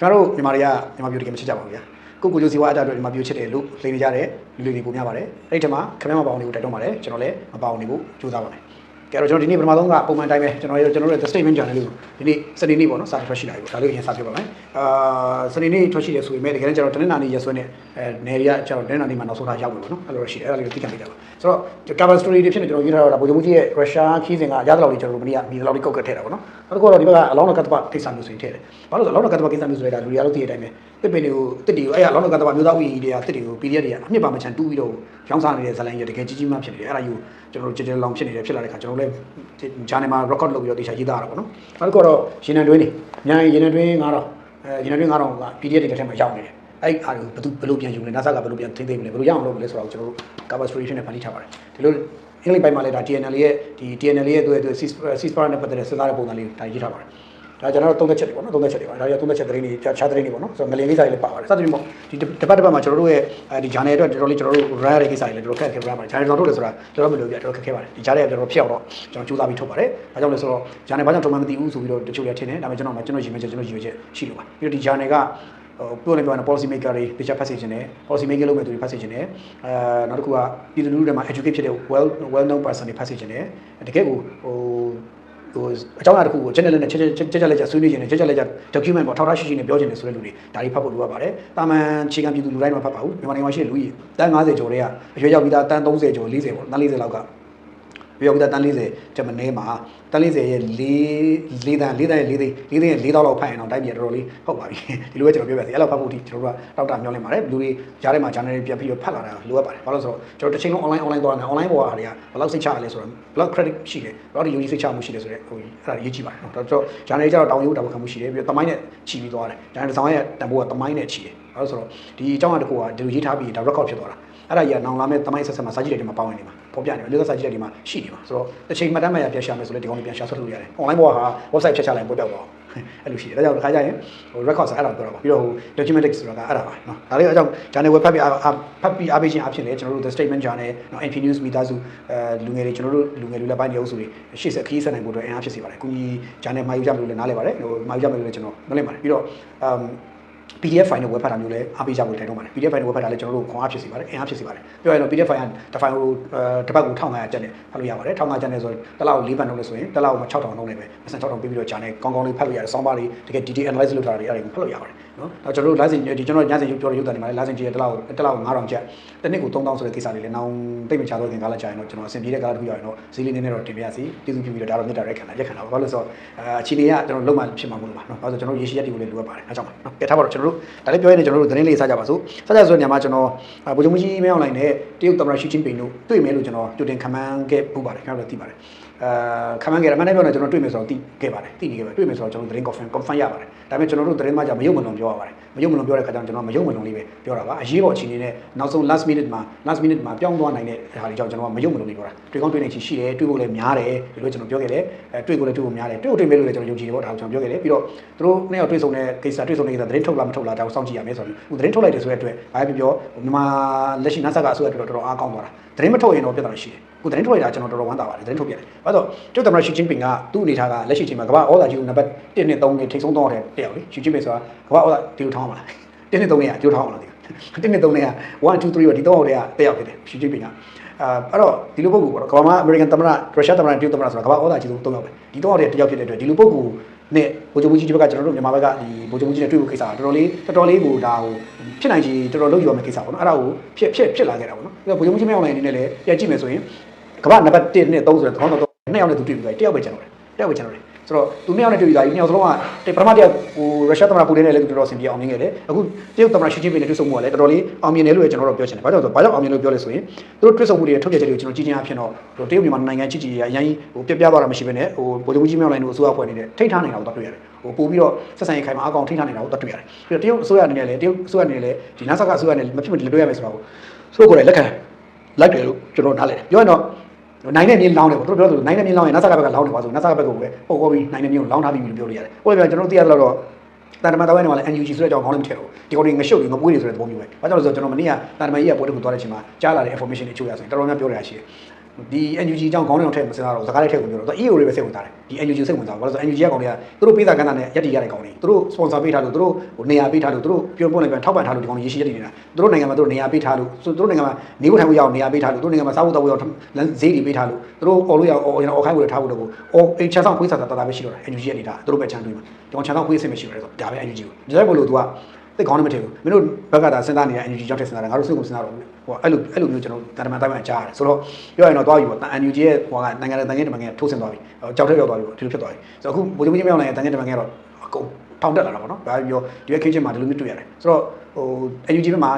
ကျွန်တော်တို့မြန်မာတွေကမြန်မာပြည်တကယ်မချစ်ကြပါဘူးဗျာကိုကိုကျိုးစီဝါအကြအတွက်မြန်မာပြည်ချစ်တယ်လို့လိမ်နေကြတယ်လူတွေတွေပုံများပါတယ်အဲ့ဒီထက်မှာခမမပေါအောင်နေဖို့တိုက်တွန်းပါတယ်ကျွန်တော်လည်းမပေါအောင်နေဖို့ကြိုးစားပါမယ်ကဲတော့ကျွန်တော်ဒီနေ့ပထမဆုံးကပုံမှန်တိုင်းပဲကျွန်တော်ရဲ့ကျွန်တော်ရဲ့ the statement channel လေးကိုဒီနေ့စနေနေ့ပေါ့နော်စာထွက်ရှိလာပြီပေါ့ဒါလေးကိုအရင်စပြောပါမယ်အာစနေနေ့ထွက်ရှိတယ်ဆိုပေမဲ့တကယ်တမ်းကျွန်တော်တနင်္လာနေ့ရက်စွဲနဲ့အဲနယ်ရီကကျွန်တော်တနင်္လာနေ့မှာနောက်ဆုံးထားရောက်ပြီပေါ့နော်အဲ့လိုရှိတယ်အဲ့ဒါလေးကိုသိခံပေးကြပါဆိုတော့ cover story တွေဖြစ်နေကျွန်တော်ရေးထားတော့ဒါဗိုလ်ချုပ်မှုကြီးရဲ့ Russia ခီးစဉ်ကရသလောက်လေးကျွန်တော်တို့မနေ့ကမိသလောက်လေးကောက်ကတ်ထည့်တာပေါ့နော်နောက်တစ်ခုတော့ဒီဘက်ကအလောင်းတော်ကတ္တပကိစ္စမျိုးဆိုရင်ထည့်တယ်ဘာလို့လဲဆိုတော့အလောင်းတော်ကတ္တပကိစ္စမျိုးဆိုရတာလူတွေအားလုံးသိတဲ့အတိုင်းပဲတစ်ပင်တွေကိုတစ်တွေကိုအဲ့အလောင်းတော်ကတ္တပမျိုးသားဥယျာဉ်တွေကတစ်တွေကို PDF တွေကအမြင့်ပါမချန်တူးပြီးတော့ရောင်းစားနေတဲ့ဇလိုင်းတွေတကယ်ကြီးကြီးမားဖြစ်နေတယ်အဲ့ဒါယူကျွန်တော်တို့ကြည်ကြည်လောင်ဖြစ်နေတယ်ဖြစ်လာတဲ့ခါကျွန်တော်လည်းဂျာနယ်မှာ record လုပ်ပြီးတော့တေချာရေးသားရတာပေါ့နော်နောက်တစ်ခုတော့ရေနံတွင်းနေညာရေနံတွင်း9000အဲရေနံတွင်း9000က PDF တွေတစ်ထက်မှာရောက်နေတယ် အဲ့အားကိုဘယ်သူဘယ်လိုပြန်ယူမလဲ NASA ကဘယ်လိုပြန်ထိမ့်သိမ့်မလဲဘယ်လိုရအောင်လုပ်မလဲဆိုတော့ကျွန်တော်တို့ cover story နဲ့ဖန်တီးထားပါတယ်ဒီလိုအင်္ဂလိပ်ပိုင်းမှာလည်းဒါ TNL ရဲ့ဒီ TNL ရဲ့သူရဲ့သူ ceasefire နဲ့ပတ်သက်တဲ့စဉ်းစားတဲ့ပုံစံလေးဒါရေးထားပါတယ်ဒါကျွန်တော်တို့သုံးသက်ချက်တွေပေါ့နော်သုံးသက်ချက်တွေပါဒါရသုံးသက်ချက်သတင်းတွေခြားသတင်းတွေပေါ့နော်ဆိုတော့ငလျင်ကိစ္စတွေလည်းပါပါတယ်စသဖြင့်ပေါ့ဒီတစ်ပတ်တစ်ပတ်မှာကျွန်တော်တို့ရဲ့အဲဒီ journal အတွက်တော်တော်လေးကျွန်တော်တို့ run ရတဲ့ကိစ္စတွေလည်းတော်တော်ခက်ခဲ run ပါတယ် journal တော့ထုတ်တယ်ဆိုတာတော်တော်မလို့ပြတော်တော်ခက်ခဲပါတယ်ဒီ journal ကတော်တော်ဖျောက်တော့ကျွန်တော်ကြိုးစားပြီးထုတ်ပါတယ်ဘာကြောင့်လဲဆိုတော့ journal ဘာကြောင့်ထုတ်မှမသိဘူးဆိုပြီးတော့တချို့လည်းထင်တယ်ဒါပေမဲ့ကျွန်တော်မှကျွန်တော်ရည်မှန်းချက်ကျွန်တော်ရည်ရွယ်ချက်ရှိလို့ပါပြီးတော့ဒီ journal က ဟိုပြောနေပြောနေ policy maker တွေတခြားဖတ်စေချင်တယ် policy maker လုပ်မဲ့သူတွေဖတ်စေချင်တယ်အဲနောက်တစ်ခုကပြည်သူလူထုတွေမှာ educate ဖြစ်တဲ့ well well known person တွေဖတ်စေချင်တယ်တကယ်ကိုဟိုဟိုအကြောင်းအရာတစ်ခုကို channel နဲ့ချက်ချက်ချက်ချက်လက်ချက်ဆွေးနွေးခြင်းနဲ့ချက်ချက်လက်ချက် document ပေါ့ထောက်ထားရှိရှိနဲ့ပြောခြင်းနဲ့ဆိုတဲ့လူတွေဒါတွေဖတ်ဖို့လိုအပ်ပါတယ်။တာမန်ခြေခံပြည်သူလူတိုင်းမှာဖတ်ပါဘူး။မြန်မာနိုင်ငံမှာရှိတဲ့လူကြီးတန်း90ကျော်တွေကအရွယ်ရောက်ပြီးသားတန်း30ကျော်40ပေါ့တန်း40လောက်က ပြောပြီးသားတန်း40ချက်မနေမှာတန်း40ရဲ့4 4တန်း4တန်းရဲ့4သိန်း4သိန်းရဲ့4တောက်လောက်ဖတ်ရင်တော့တိုင်းပြည်တော်တော်လေးဟုတ်ပါပြီဒီလိုပဲကျွန်တော်ပြောပြစီအဲ့လောက်ဖတ်ဖို့ဒီကျွန်တော်တို့ကတောက်တာမျောလင့်ပါတယ်လူတွေကြားထဲမှာ channel တွေပြန်ပြီးတော့ဖတ်လာတာလိုအပ်ပါတယ်ဘာလို့ဆိုတော့ကျွန်တော်တစ်ချိန်လုံး online online သွားနေတာ online ပေါ်ကတွေကဘယ်လောက်စိတ်ချရလဲဆိုတော့ဘယ်လောက် credit ရှိလဲဘယ်လောက်ဒီ unit စိတ်ချမှုရှိလဲဆိုတော့ဟိုအဲ့ဒါရေးကြည့်ပါတယ်နော်တော့ကျွန်တော် channel တွေကျတော့တောင်းယူတာဘခံမှုရှိတယ်ပြီးတော့တမိုင်းနဲ့ချီပြီးသွားတယ် channel တစ်စောင်းရဲ့တန်ဖိုးကတမိုင်းနဲ့ချီတယ်ဘာလို့ဆိုတော့ဒီအကြောင်းအရာတစ်ခုကဒီလိုရေးထားပြီးဒါ record ဖြစ်သွားတာအဲ့ဒါကြီးကနောင်လာမဲ့တမိုင်းဆက်ဆက်မှာစာကြည့်တဲ့ဒီမှာပေါင်းနေမှာ ပေါ်ပြနေမှာလူသက်စာကြည့်တဲ့ဒီမှာရှိနေမှာဆိုတော့တစ်ချိန်မှတ်တမ်းမှရပြန်ရှာမယ်ဆိုလဲဒီကောင်လေးပြန်ရှာဆွတ်လို့ရတယ် online ဘောကဟာ website ဖြတ်ချလိုက်ပို့ပြောက်သွားအဲ့လိုရှိတယ်ဒါကြောင့်တစ်ခါကျရင်ဟို record ဆိုအဲ့ဒါပြောတာပါပြီးတော့ဟို documentic ဆိုတာကအဲ့ဒါပါနော်ဒါလေးအကြောင်း channel web ဖတ်ပြီးဖတ်ပြီးအားပေးခြင်းအဖြစ်လေကျွန်တော်တို့ the statement channel နော် NP news မိသားစုအဲလူငယ်တွေကျွန်တော်တို့လူငယ်တွေလည်းပိုင်းနေအောင်ဆိုပြီးရှေ့ဆက်ခရီးဆက်နိုင်ဖို့အတွက်အင်အားဖြစ်စေပါတယ်။ကုညီ channel မှာယူကြမလို့လည်းနားလဲပါတယ်။ဟိုမှာယူကြမလို့လည်းကျွန်တော်နားလဲပါတယ်။ပြီးတော့ um PDF file နဲ့ဝက်ဖတ်တာမျိုးလည်းအားပေးကြဖို့တိုက်တွန်းပါတယ် PDF file နဲ့ဝက်ဖတ်တာလည်းကျွန်တော်တို့ခွန်အားဖြစ်စေပါတယ်အင်အားဖြစ်စေပါတယ်ပြောရရင်တော့ PDF file ကတစ် file ကိုတစ်ပတ်ကို1500ကျပ်နဲ့ဖတ်လို့ရပါတယ်1500ကျပ်နဲ့ဆိုတစ်လောက်4ဘတ်နှုန်းနဲ့ဆိုရင်တစ်လောက်မှ6000နှုန်းနဲ့ပဲအစ6000ပေးပြီးတော့ဂျာနယ်ကောင်းကောင်းလေးဖတ်လို့ရတယ်စောင်းပါးလေးတကယ် detail analyze လုပ်ထားတာတွေအဲ့ဒါကိုဖတ်လို့ရပါတယ်နော်တော့ကျွန်တော်တို့ license ဒီကျွန်တော်ညစဉ်ရုပ်ပြောရုပ်တန်နေမှာ license ကြီးတစ်လောက်တစ်လောက်9000ကျပ်တစ်နှစ်ကို3000ဆိုတဲ့ကိစ္စလေးလည်းနောင်တိတ်မချတော့ခင်ကားလာကြာရင်တော့ကျွန်တော်အဆင်ပြေတဲ့ကားတစ်ခုရရင်တော့ဈေးလေးနည်းနည်းတော့တင်ပြရစီပြည်သူပြည်ပြီးတော့ဒါတော့မြတ်တာရက်ခံတာရက်ခံတာပါဘာလို့ဆိုတော့အချီနေကကျွန်တော်လုံးမဖြစ်မှာမဟုတ်လို့ပါနော်ဘာလို့ဆိုကျွန်တော်ရေရှိရက်တွေကိုလည်းလိုအပ်ပါတယ်အဲကြောင့်ပါနော်ကဲထားပါတော့ကျွန်တော်တို့ဒါလေးပြောရရင်ကျွန်တော်တို့သတင်းလေးစကြပါစို့စကြဆိုတဲ့နေရာမှာကျွန်တော်ဗိုလ်ချုပ်မကြီးမင်းအောင်လိုင်းနဲ့တရုတ်သမ္မတရှီကျင်းပင်တို့တွေ့မယ်လို့ကျွန်တော်ကြိုတင်ခမန်းခဲ့ပူပါတယ်ခင်ဗျားတို့သိပါတယ်အာခမန်းခဲ့တယ်မနေ့ပြောနေကျွန်တော်တွေ့မယ်ဆိုတော့သိခဲ့ပါတယ်သိနေခဲ့ပါတယ်တွေ့မယ်ဆိုတော့ကျွန်တော်သတင်း confirm confirm ရပါတယ်ဒါပေမဲ့ကျွန်တော်တို့သတင်းမှじゃမယုံမလွန်ပြောရပါတယ်မယုံမလွန်ပြောတဲ့ခါကျတော့ကျွန်တော်မယုံမလွန်လေးပဲပြောတာပါအရေးပေါ်အခြေအနေနဲ့နောက်ဆုံး last minute မှာ last minute မှာပြောင်းသွားနိုင်တဲ့ဟာတွေကြောင့်ကျွန်တော်ကမယုံမလွန်လေးပြောတာတွေ့ကောင်းတွေ့နေချီရှိတယ်တွေ့ဖို့လည်းများတယ်ဒီလိုကျွန်တော်ပြောခဲ့တယ်အဲတွေ့ကိုလည်းတွေ့ဖို့များတယ်တွေ့ကိုတွေ့မယ်လို့လည်းကျွန်တော်ယုံကြည်တယ်ပေါ့ဒါကိုကျွန်တော်ပြောခဲ့တယ်ပြီးတော့သူတို့နှစ်ယောက်တွေ့ဆုံတဲ့ကိစ္စတွေ့ဆုံတဲ့ကိစ္စသတင်းထုတ်လားမထုတ်လားဒါကိုစောင့်ကြည့်ရမယ်ဆိုတော့ဟိုသတင်းထုတ်လိုက်တယ်ဆိုတဲ့အတွက်ဘာပဲပြောပြောမြန်မာလက်ရှိ NASA ကအစိုးရအတွက်တော်တော်အားကောင်းသွားတာသတင်းမထုတ်ရင်တော့ပြဿနာရှိတယ်ခုသတင်းထုတ်ရတာကျွန်တော်တော်တော်ဝမ်းသာပါတယ်သတင်းထုတ်ပြတယ်ဘာလို့ကျွတ်သမရရှီချင်းပင်ကသူ့အနေထားကလက်ရှိချိန်မှာကမ္ဘာဩဇာကြီးကိုနံပါတ်1နဲ့3နဲ့ထိပ်ဆုံးတော့တဲ့တယောက်လေရှီချင်းပင်ဆိုတာကမ္ဘာဩဇာဒီလိုထောင်းပါလား1နဲ့3နဲ့ကကျိုးထောင်းအောင်လားဒီ1နဲ့3နဲ့က1 2 3ရောဒီတော့ဟိုတည်းကတယောက်ဖြစ်တယ်ရှီချင်းပင်ကအာအဲ့တော့ဒီလိုပုံကူပေါ့ကမ္ဘာမှာအမေရိကန်သမ္မတရုရှားသမ္မတတရုတ်သမ္မတဆိုတာကမ္ဘာဩဇာကြီးဆုံး3ယောက်ပဲဒီတော့ဟိုတည်းတယောက်ဖြစ်တဲ့အတွက်ဒီလိုပုံကူနဲ့ဗိုလ်ချုပ်ကြီးဒီဘက်ကကျွန်တော်တို့မြန်မာဘက်ကဒီဗိုလ်ချုပ်ကြီးနဲ့တွေ့ဖို့ကိစ္စကတော်တော်လေးတော်တော်လေးကိုဒါဟိုဖြစ်နိုင်ချေတော်တော်လုံးရောမယ့်ကိစ္စပေါ့နော်အဲ့ဒါကိုဖြစ်ဖြစ်ဖြစ်လာခဲ့တာပေါ့နော်ပြီးတော့ဗိုလ်ချုပ်ကြီးမင်းအောင်လှိုင်အနေနဲ့လည်းပြန်ကြည့်မယ်ဆိုရင်ကမ္ဘာနံပါတ်1နဲ့3ဆိုတဲ့ခေါင်းဆောင်တော့နှစ်ယောက်နဲ့သူတွေ့ပြီးသွားပြီတယောက်ပဲကျန်တော့တယ်တယောက်ပဲကျန်တော့တယ် ဆိုတော့သူနှစ်ယောက်နဲ့တွေ့ပြီးသွားပြီနှစ်ယောက်စလုံးကပထမတစ်ယောက်ဟိုရုရှားသမ္မတပူတင်နဲ့လည်းတော်တော်ဆင်ပြေအောင်မြင်ခဲ့တယ်အခုတရုတ်သမ္မတရှီကျင်းပင်နဲ့တွေ့ဆုံမှုကလည်းတော်တော်လေးအောင်မြင်တယ်လို့ကျွန်တော်တို့ပြောချင်တယ်ဘာကြောင့်ဆိုဘာကြောင့်အောင်မြင်လို့ပြောလဲဆိုရင်သူတို့တွေ့ဆုံမှုတွေထုတ်ပြချက်တွေကိုကျွန်တော်ကြည့်ချင်းအဖြစ်တော့တရုတ်မြန်မာနိုင်ငံချစ်ကြည်ရအရင်ဟိုပြပြသွားတာမရှိဘဲနဲ့ဟိုဗိုလ်ချုပ်ကြီးမြောက်လိုင်းတို့အစိုးရအဖွဲ့အနေနဲ့ထိတ်ထားနေတာကိုတွေ့ရတယ်ဟိုပို့ပြီးတော့ဆက်ဆံရေးခိုင်မာအကောင်ထိတ်ထားနေတာကိုတွေ့ရတယ်ပြီးတော့တရုတ်အစိုးရအနေနဲ့လည်းတရုတ်အစိုးရအနေနဲ့လည်းဒီ NASA ကအစိုးရနဲ့မဖြစ်မနေတွေ့ရမယ်ဆိုတော့ဆိုကိုယ်လည်းလက်ခံလိုက်တယ်လို့ကျွန်တော်နားလည်တယ်ပြောရင်တော့ နိုင်တဲ့မြင်းလောင်းတယ်ပေါ့သူတို့ပြောသလိုနိုင်တဲ့မြင်းလောင်းရင် NASA ကဘက်ကလောင်းတယ်ပါဆို NASA ကဘက်ကပဲပုံပေါ်ပြီးနိုင်တဲ့မြင်းကိုလောင်းထားပြီးလို့ပြောလို့ရတယ်။ဟုတ်တယ်ဗျာကျွန်တော်တို့သိရတော့တန်တမန်တော်ဝဲနေမှာလည်း NUG ဆိုတဲ့အကြောင်းခေါင်းလည်းမထည့်ဘူးဒီကောင်တွေငရှုပ်တွေငပွေးတွေဆိုတဲ့သဘောမျိုးပဲ။ဘာကြောင့်လဲဆိုတော့ကျွန်တော်မနေ့ကတန်တမန်ကြီးကပွဲတစ်ခုသွားတဲ့အချိန်မှာကြားလာတဲ့ information တွေချိုးရဆိုရင်တော်တော်များပြောရရှိတယ်။ ဒီ NUG အကြောင်းခေါင်းထဲထည့်မစင်တော့စကားလေးထည့်ဝင်ပြောတော့ EO တွေပဲစိတ်ဝင်စားတယ်ဒီ NUG စိတ်ဝင်စားဘာလို့ဆို NUG ကကောင်တွေကသူတို့ပေးစာကမ်းတာနဲ့ရက်တီရတဲ့ကောင်တွေသူတို့ sponsor ပေးထားလို့သူတို့ဟိုနေရာပေးထားလို့သူတို့ပြောပို့လိုက်ပြန်ထောက်ပံ့ထားလို့ဒီကောင်တွေရရှိရက်တီနေတာသူတို့နိုင်ငံမှာသူတို့နေရာပေးထားလို့သူတို့နိုင်ငံမှာနေဖို့ထိုင်ဖို့ရအောင်နေရာပေးထားလို့သူတို့နိုင်ငံမှာစားဖို့တောက်ဖို့ရအောင်ဈေးတွေပေးထားလို့သူတို့အော်လို့ရအောင်အော်အော်ခိုင်းဖို့ထားဖို့တော့အော်အိမ်ချမ်းဆောင်ခွေးစားတာတာပဲရှိတော့တယ် NUG ရက်တီတာသူတို့ပဲချမ်းတွေးမှာဒီကောင်ချမ်းဆောင်ခွေးအဆင်မရှိတော့တယ်ဆိုဒါပဲ NUG ကိုဒါပဲလို့ तू က သိကောင်းနေမထင်ဘူးမင်းတို့ဘက်ကသာစဉ်းစားနေတဲ့ NUG ကြောင့်ထက်စဉ်းစားတာငါတို့စိတ်ကိုစဉ်းစားတော့ဘူးဟိုအဲ့လိုအဲ့လိုမျိုးကျွန်တော်တာမန်တိုင်းမှာကြားရတယ်ဆိုတော့ပြောရင်တော့သွားပြီပေါ့ NUG ရဲ့ဟိုကနိုင်ငံတကာနိုင်ငံတကာထိုးဆင်းသွားပြီကြောက်ထက်ရောက်သွားပြီပေါ့ဒီလိုဖြစ်သွားပြီဆိုတော့အခုဘိုးချုပ်ကြီးမြောက်နိုင်ငံတနိုင်ငံတနိုင်ငံတော့အကုန်ထောင်တက်လာတာပေါ့နော်ဒါပြောဒီရဲ့ခင်းချင်းမှာဒီလိုမျိုးတွေ့ရတယ်ဆိုတော့ဟို NUG ဘက်မှာ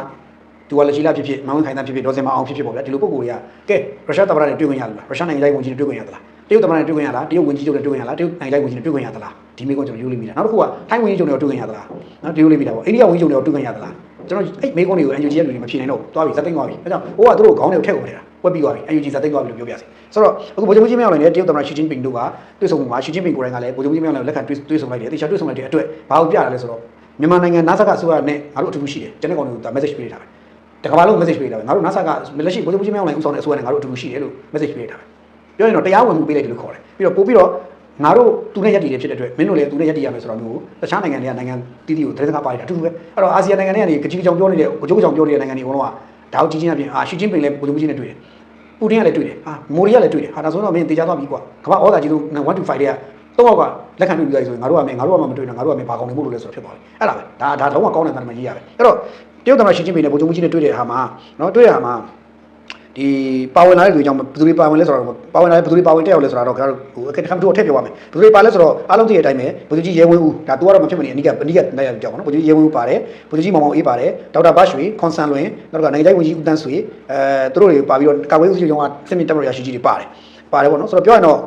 သူကလက်ရှိလာဖြစ်ဖြစ်မန်ဝင်ခိုင်သားဖြစ်ဖြစ်ဒေါ်စင်မအောင်ဖြစ်ဖြစ်ပေါ့ဗျာဒီလိုပုံကိုယ်တွေကကဲရုရှားသမ္မတနဲ့တွေ့ခွင့်ရလားရုရှားနိုင်ငံတိုင်းဝန်ကြီးနဲ့တွေ့ခွင့်ရသလား တရုတ်သမ္မတနဲ့တွေ့ခွင့်ရလားတရုတ်ဝန်ကြီးချုပ်နဲ့တွေ့ခွင့်ရလားတရုတ်နိုင်ငံတိုင်းဝန်ကြီးနဲ့တွေ့ခွင့်ရသလားဒီမိကုန်းကျွန်တော်ယူလို့မိတာနောက်တစ်ခုကထိုင်းဝန်ကြီးချုပ်နဲ့တွေ့ခွင့်ရသလားနော်ဒီလိုလေးမိတာပေါ့အိန္ဒိယဝန်ကြီးချုပ်နဲ့တွေ့ခွင့်ရသလားကျွန်တော်အဲ့မိကုန်းတွေကို NUG ရဲ့လူတွေမဖြေနိုင်တော့ဘူးသွားပြီဇက်သိမ်းသွားပြီအဲကြောင့်ဟိုကသူတို့ခေါင်းတွေကိုထည့်ကုန်နေတာဝက်ပြီးသွားပြီ NUG ဇက်သိမ်းသွားပြီလို့ပြောပြစီဆိုတော့အခုဗိုလ်ချုပ်ကြီးမြောက်လည်းတရုတ်သမ္မတရှီကျင်းပင်တို့ကတွေ့ဆုံမှာရှီကျင်းပင်ကိုယ်တိုင်ကလည်းဗိုလ်ချုပ်ကြီးမြောက်လည်းလက်ခံတွေ့တွေ့ဆုံလိုက်တယ်တခြားတွေ့ဆုံလိုက်တဲ့အတွက်ဘာလို့ပြရလဲဆိုတော့မြန်မာနိုင်ငံနာဆာကအစိုးရနဲ့ငါတို့အထူးရှိတယ်ကျန်တဲ့ကောင်တွေက message ပေးထားတယ်တကဘာလုံး message ပေးထားပဲငါတို့ NASA ကလက်ရှိဗိုလ်ချုပ်ကြီးမြောက်လည်းဦးဆောင်တဲ့အစိုးရနဲ့ငါတို့အတူတူရှိတယ်လို့ message ပေးထားပဲ ပြောရင်တော့တရားဝင်မှုပေးလိုက်တယ်လို့ခေါ်တယ်ပြီးတော့ပို့ပြီးတော့ငါတို့သူနဲ့ရက်တည်တယ်ဖြစ်တဲ့အတွက်မင်းတို့လည်းသူနဲ့ရက်တည်ရမယ်ဆိုတော့မျိုးတခြားနိုင်ငံတွေကနိုင်ငံတီးတီးကိုသတင်းစကားပါနေတာအတူတူပဲအဲ့တော့အာဆီယံနိုင်ငံတွေကနေကကြီးကြောင်ပြောနေတဲ့ကိုကျိုးကြောင်ပြောနေတဲ့နိုင်ငံတွေအကုန်လုံးကဒါကိုကြီးချင်းအပြင်အာရှီချင်းပင်လည်းဗိုလ်ချုပ်ကြီးနဲ့တွေ့တယ်ပူတင်ကလည်းတွေ့တယ်ဟာမိုရီကလည်းတွေ့တယ်ဟာဒါဆိုတော့မင်းတေချာသွားပြီကွာကမ္ဘာဩဇာကြီးဆုံး1 to 5တွေကတော့ကလက်ခံတွေ့ပြီးသားဆိုရင်ငါတို့ကမင်းငါတို့ကမှမတွေ့နဲ့ငါတို့ကမင်းဘာကောင်းနေမို့လို့လဲဆိုတော့ဖြစ်သွားပြီအဲ့ဒါပဲဒါဒါတော့ကောင်းတဲ့တမန်ကြီးရပဲအဲ့တော့တရုတ်သမ္မတရှီကျင်းပင်နဲ့ဗိုလ်ချုပ်ကြီးနဲ့တွေ့တဲ့ဟာမှာနော်တွေ့ရမှာ ဒီပါဝင်လာတဲ့လူကြောင့်ဘယ်သူတွေပါဝင်လဲဆိုတော့ပါဝင်လာတဲ့ဘယ်သူတွေပါဝင်တက်ရောက်လဲဆိုတော့ကျွန်တော်တို့ဟိုအခက်ခါတို့ထည့်ပြောပါမယ်ဘယ်သူတွေပါလဲဆိုတော့အားလုံးသိတဲ့အတိုင်းပဲဘုသူကြီးရဲဝင်းဦးဒါသူကတော့မဖြစ်မနေအနိကအနိကနိုင်ရကြောက်ပါနော်ဘုသူကြီးရဲဝင်းဦးပါတယ်ဘုသူကြီးမောင်မောင်အေးပါတယ်ဒေါက်တာဘတ်ရွှေခွန်ဆန်လွင်နောက်ကနိုင်ငံတိုင်းဝန်ကြီးဦးတန်းဆွေအဲသူတို့တွေပါပြီးတော့ကာဝေးဦးစီးချုပ်ကစစ်မြင့်တပ်မတော်ရရှိကြီးတွေပါတယ်ပါတယ်ပေါ့နော်ဆိုတော့ပြောရင်တော့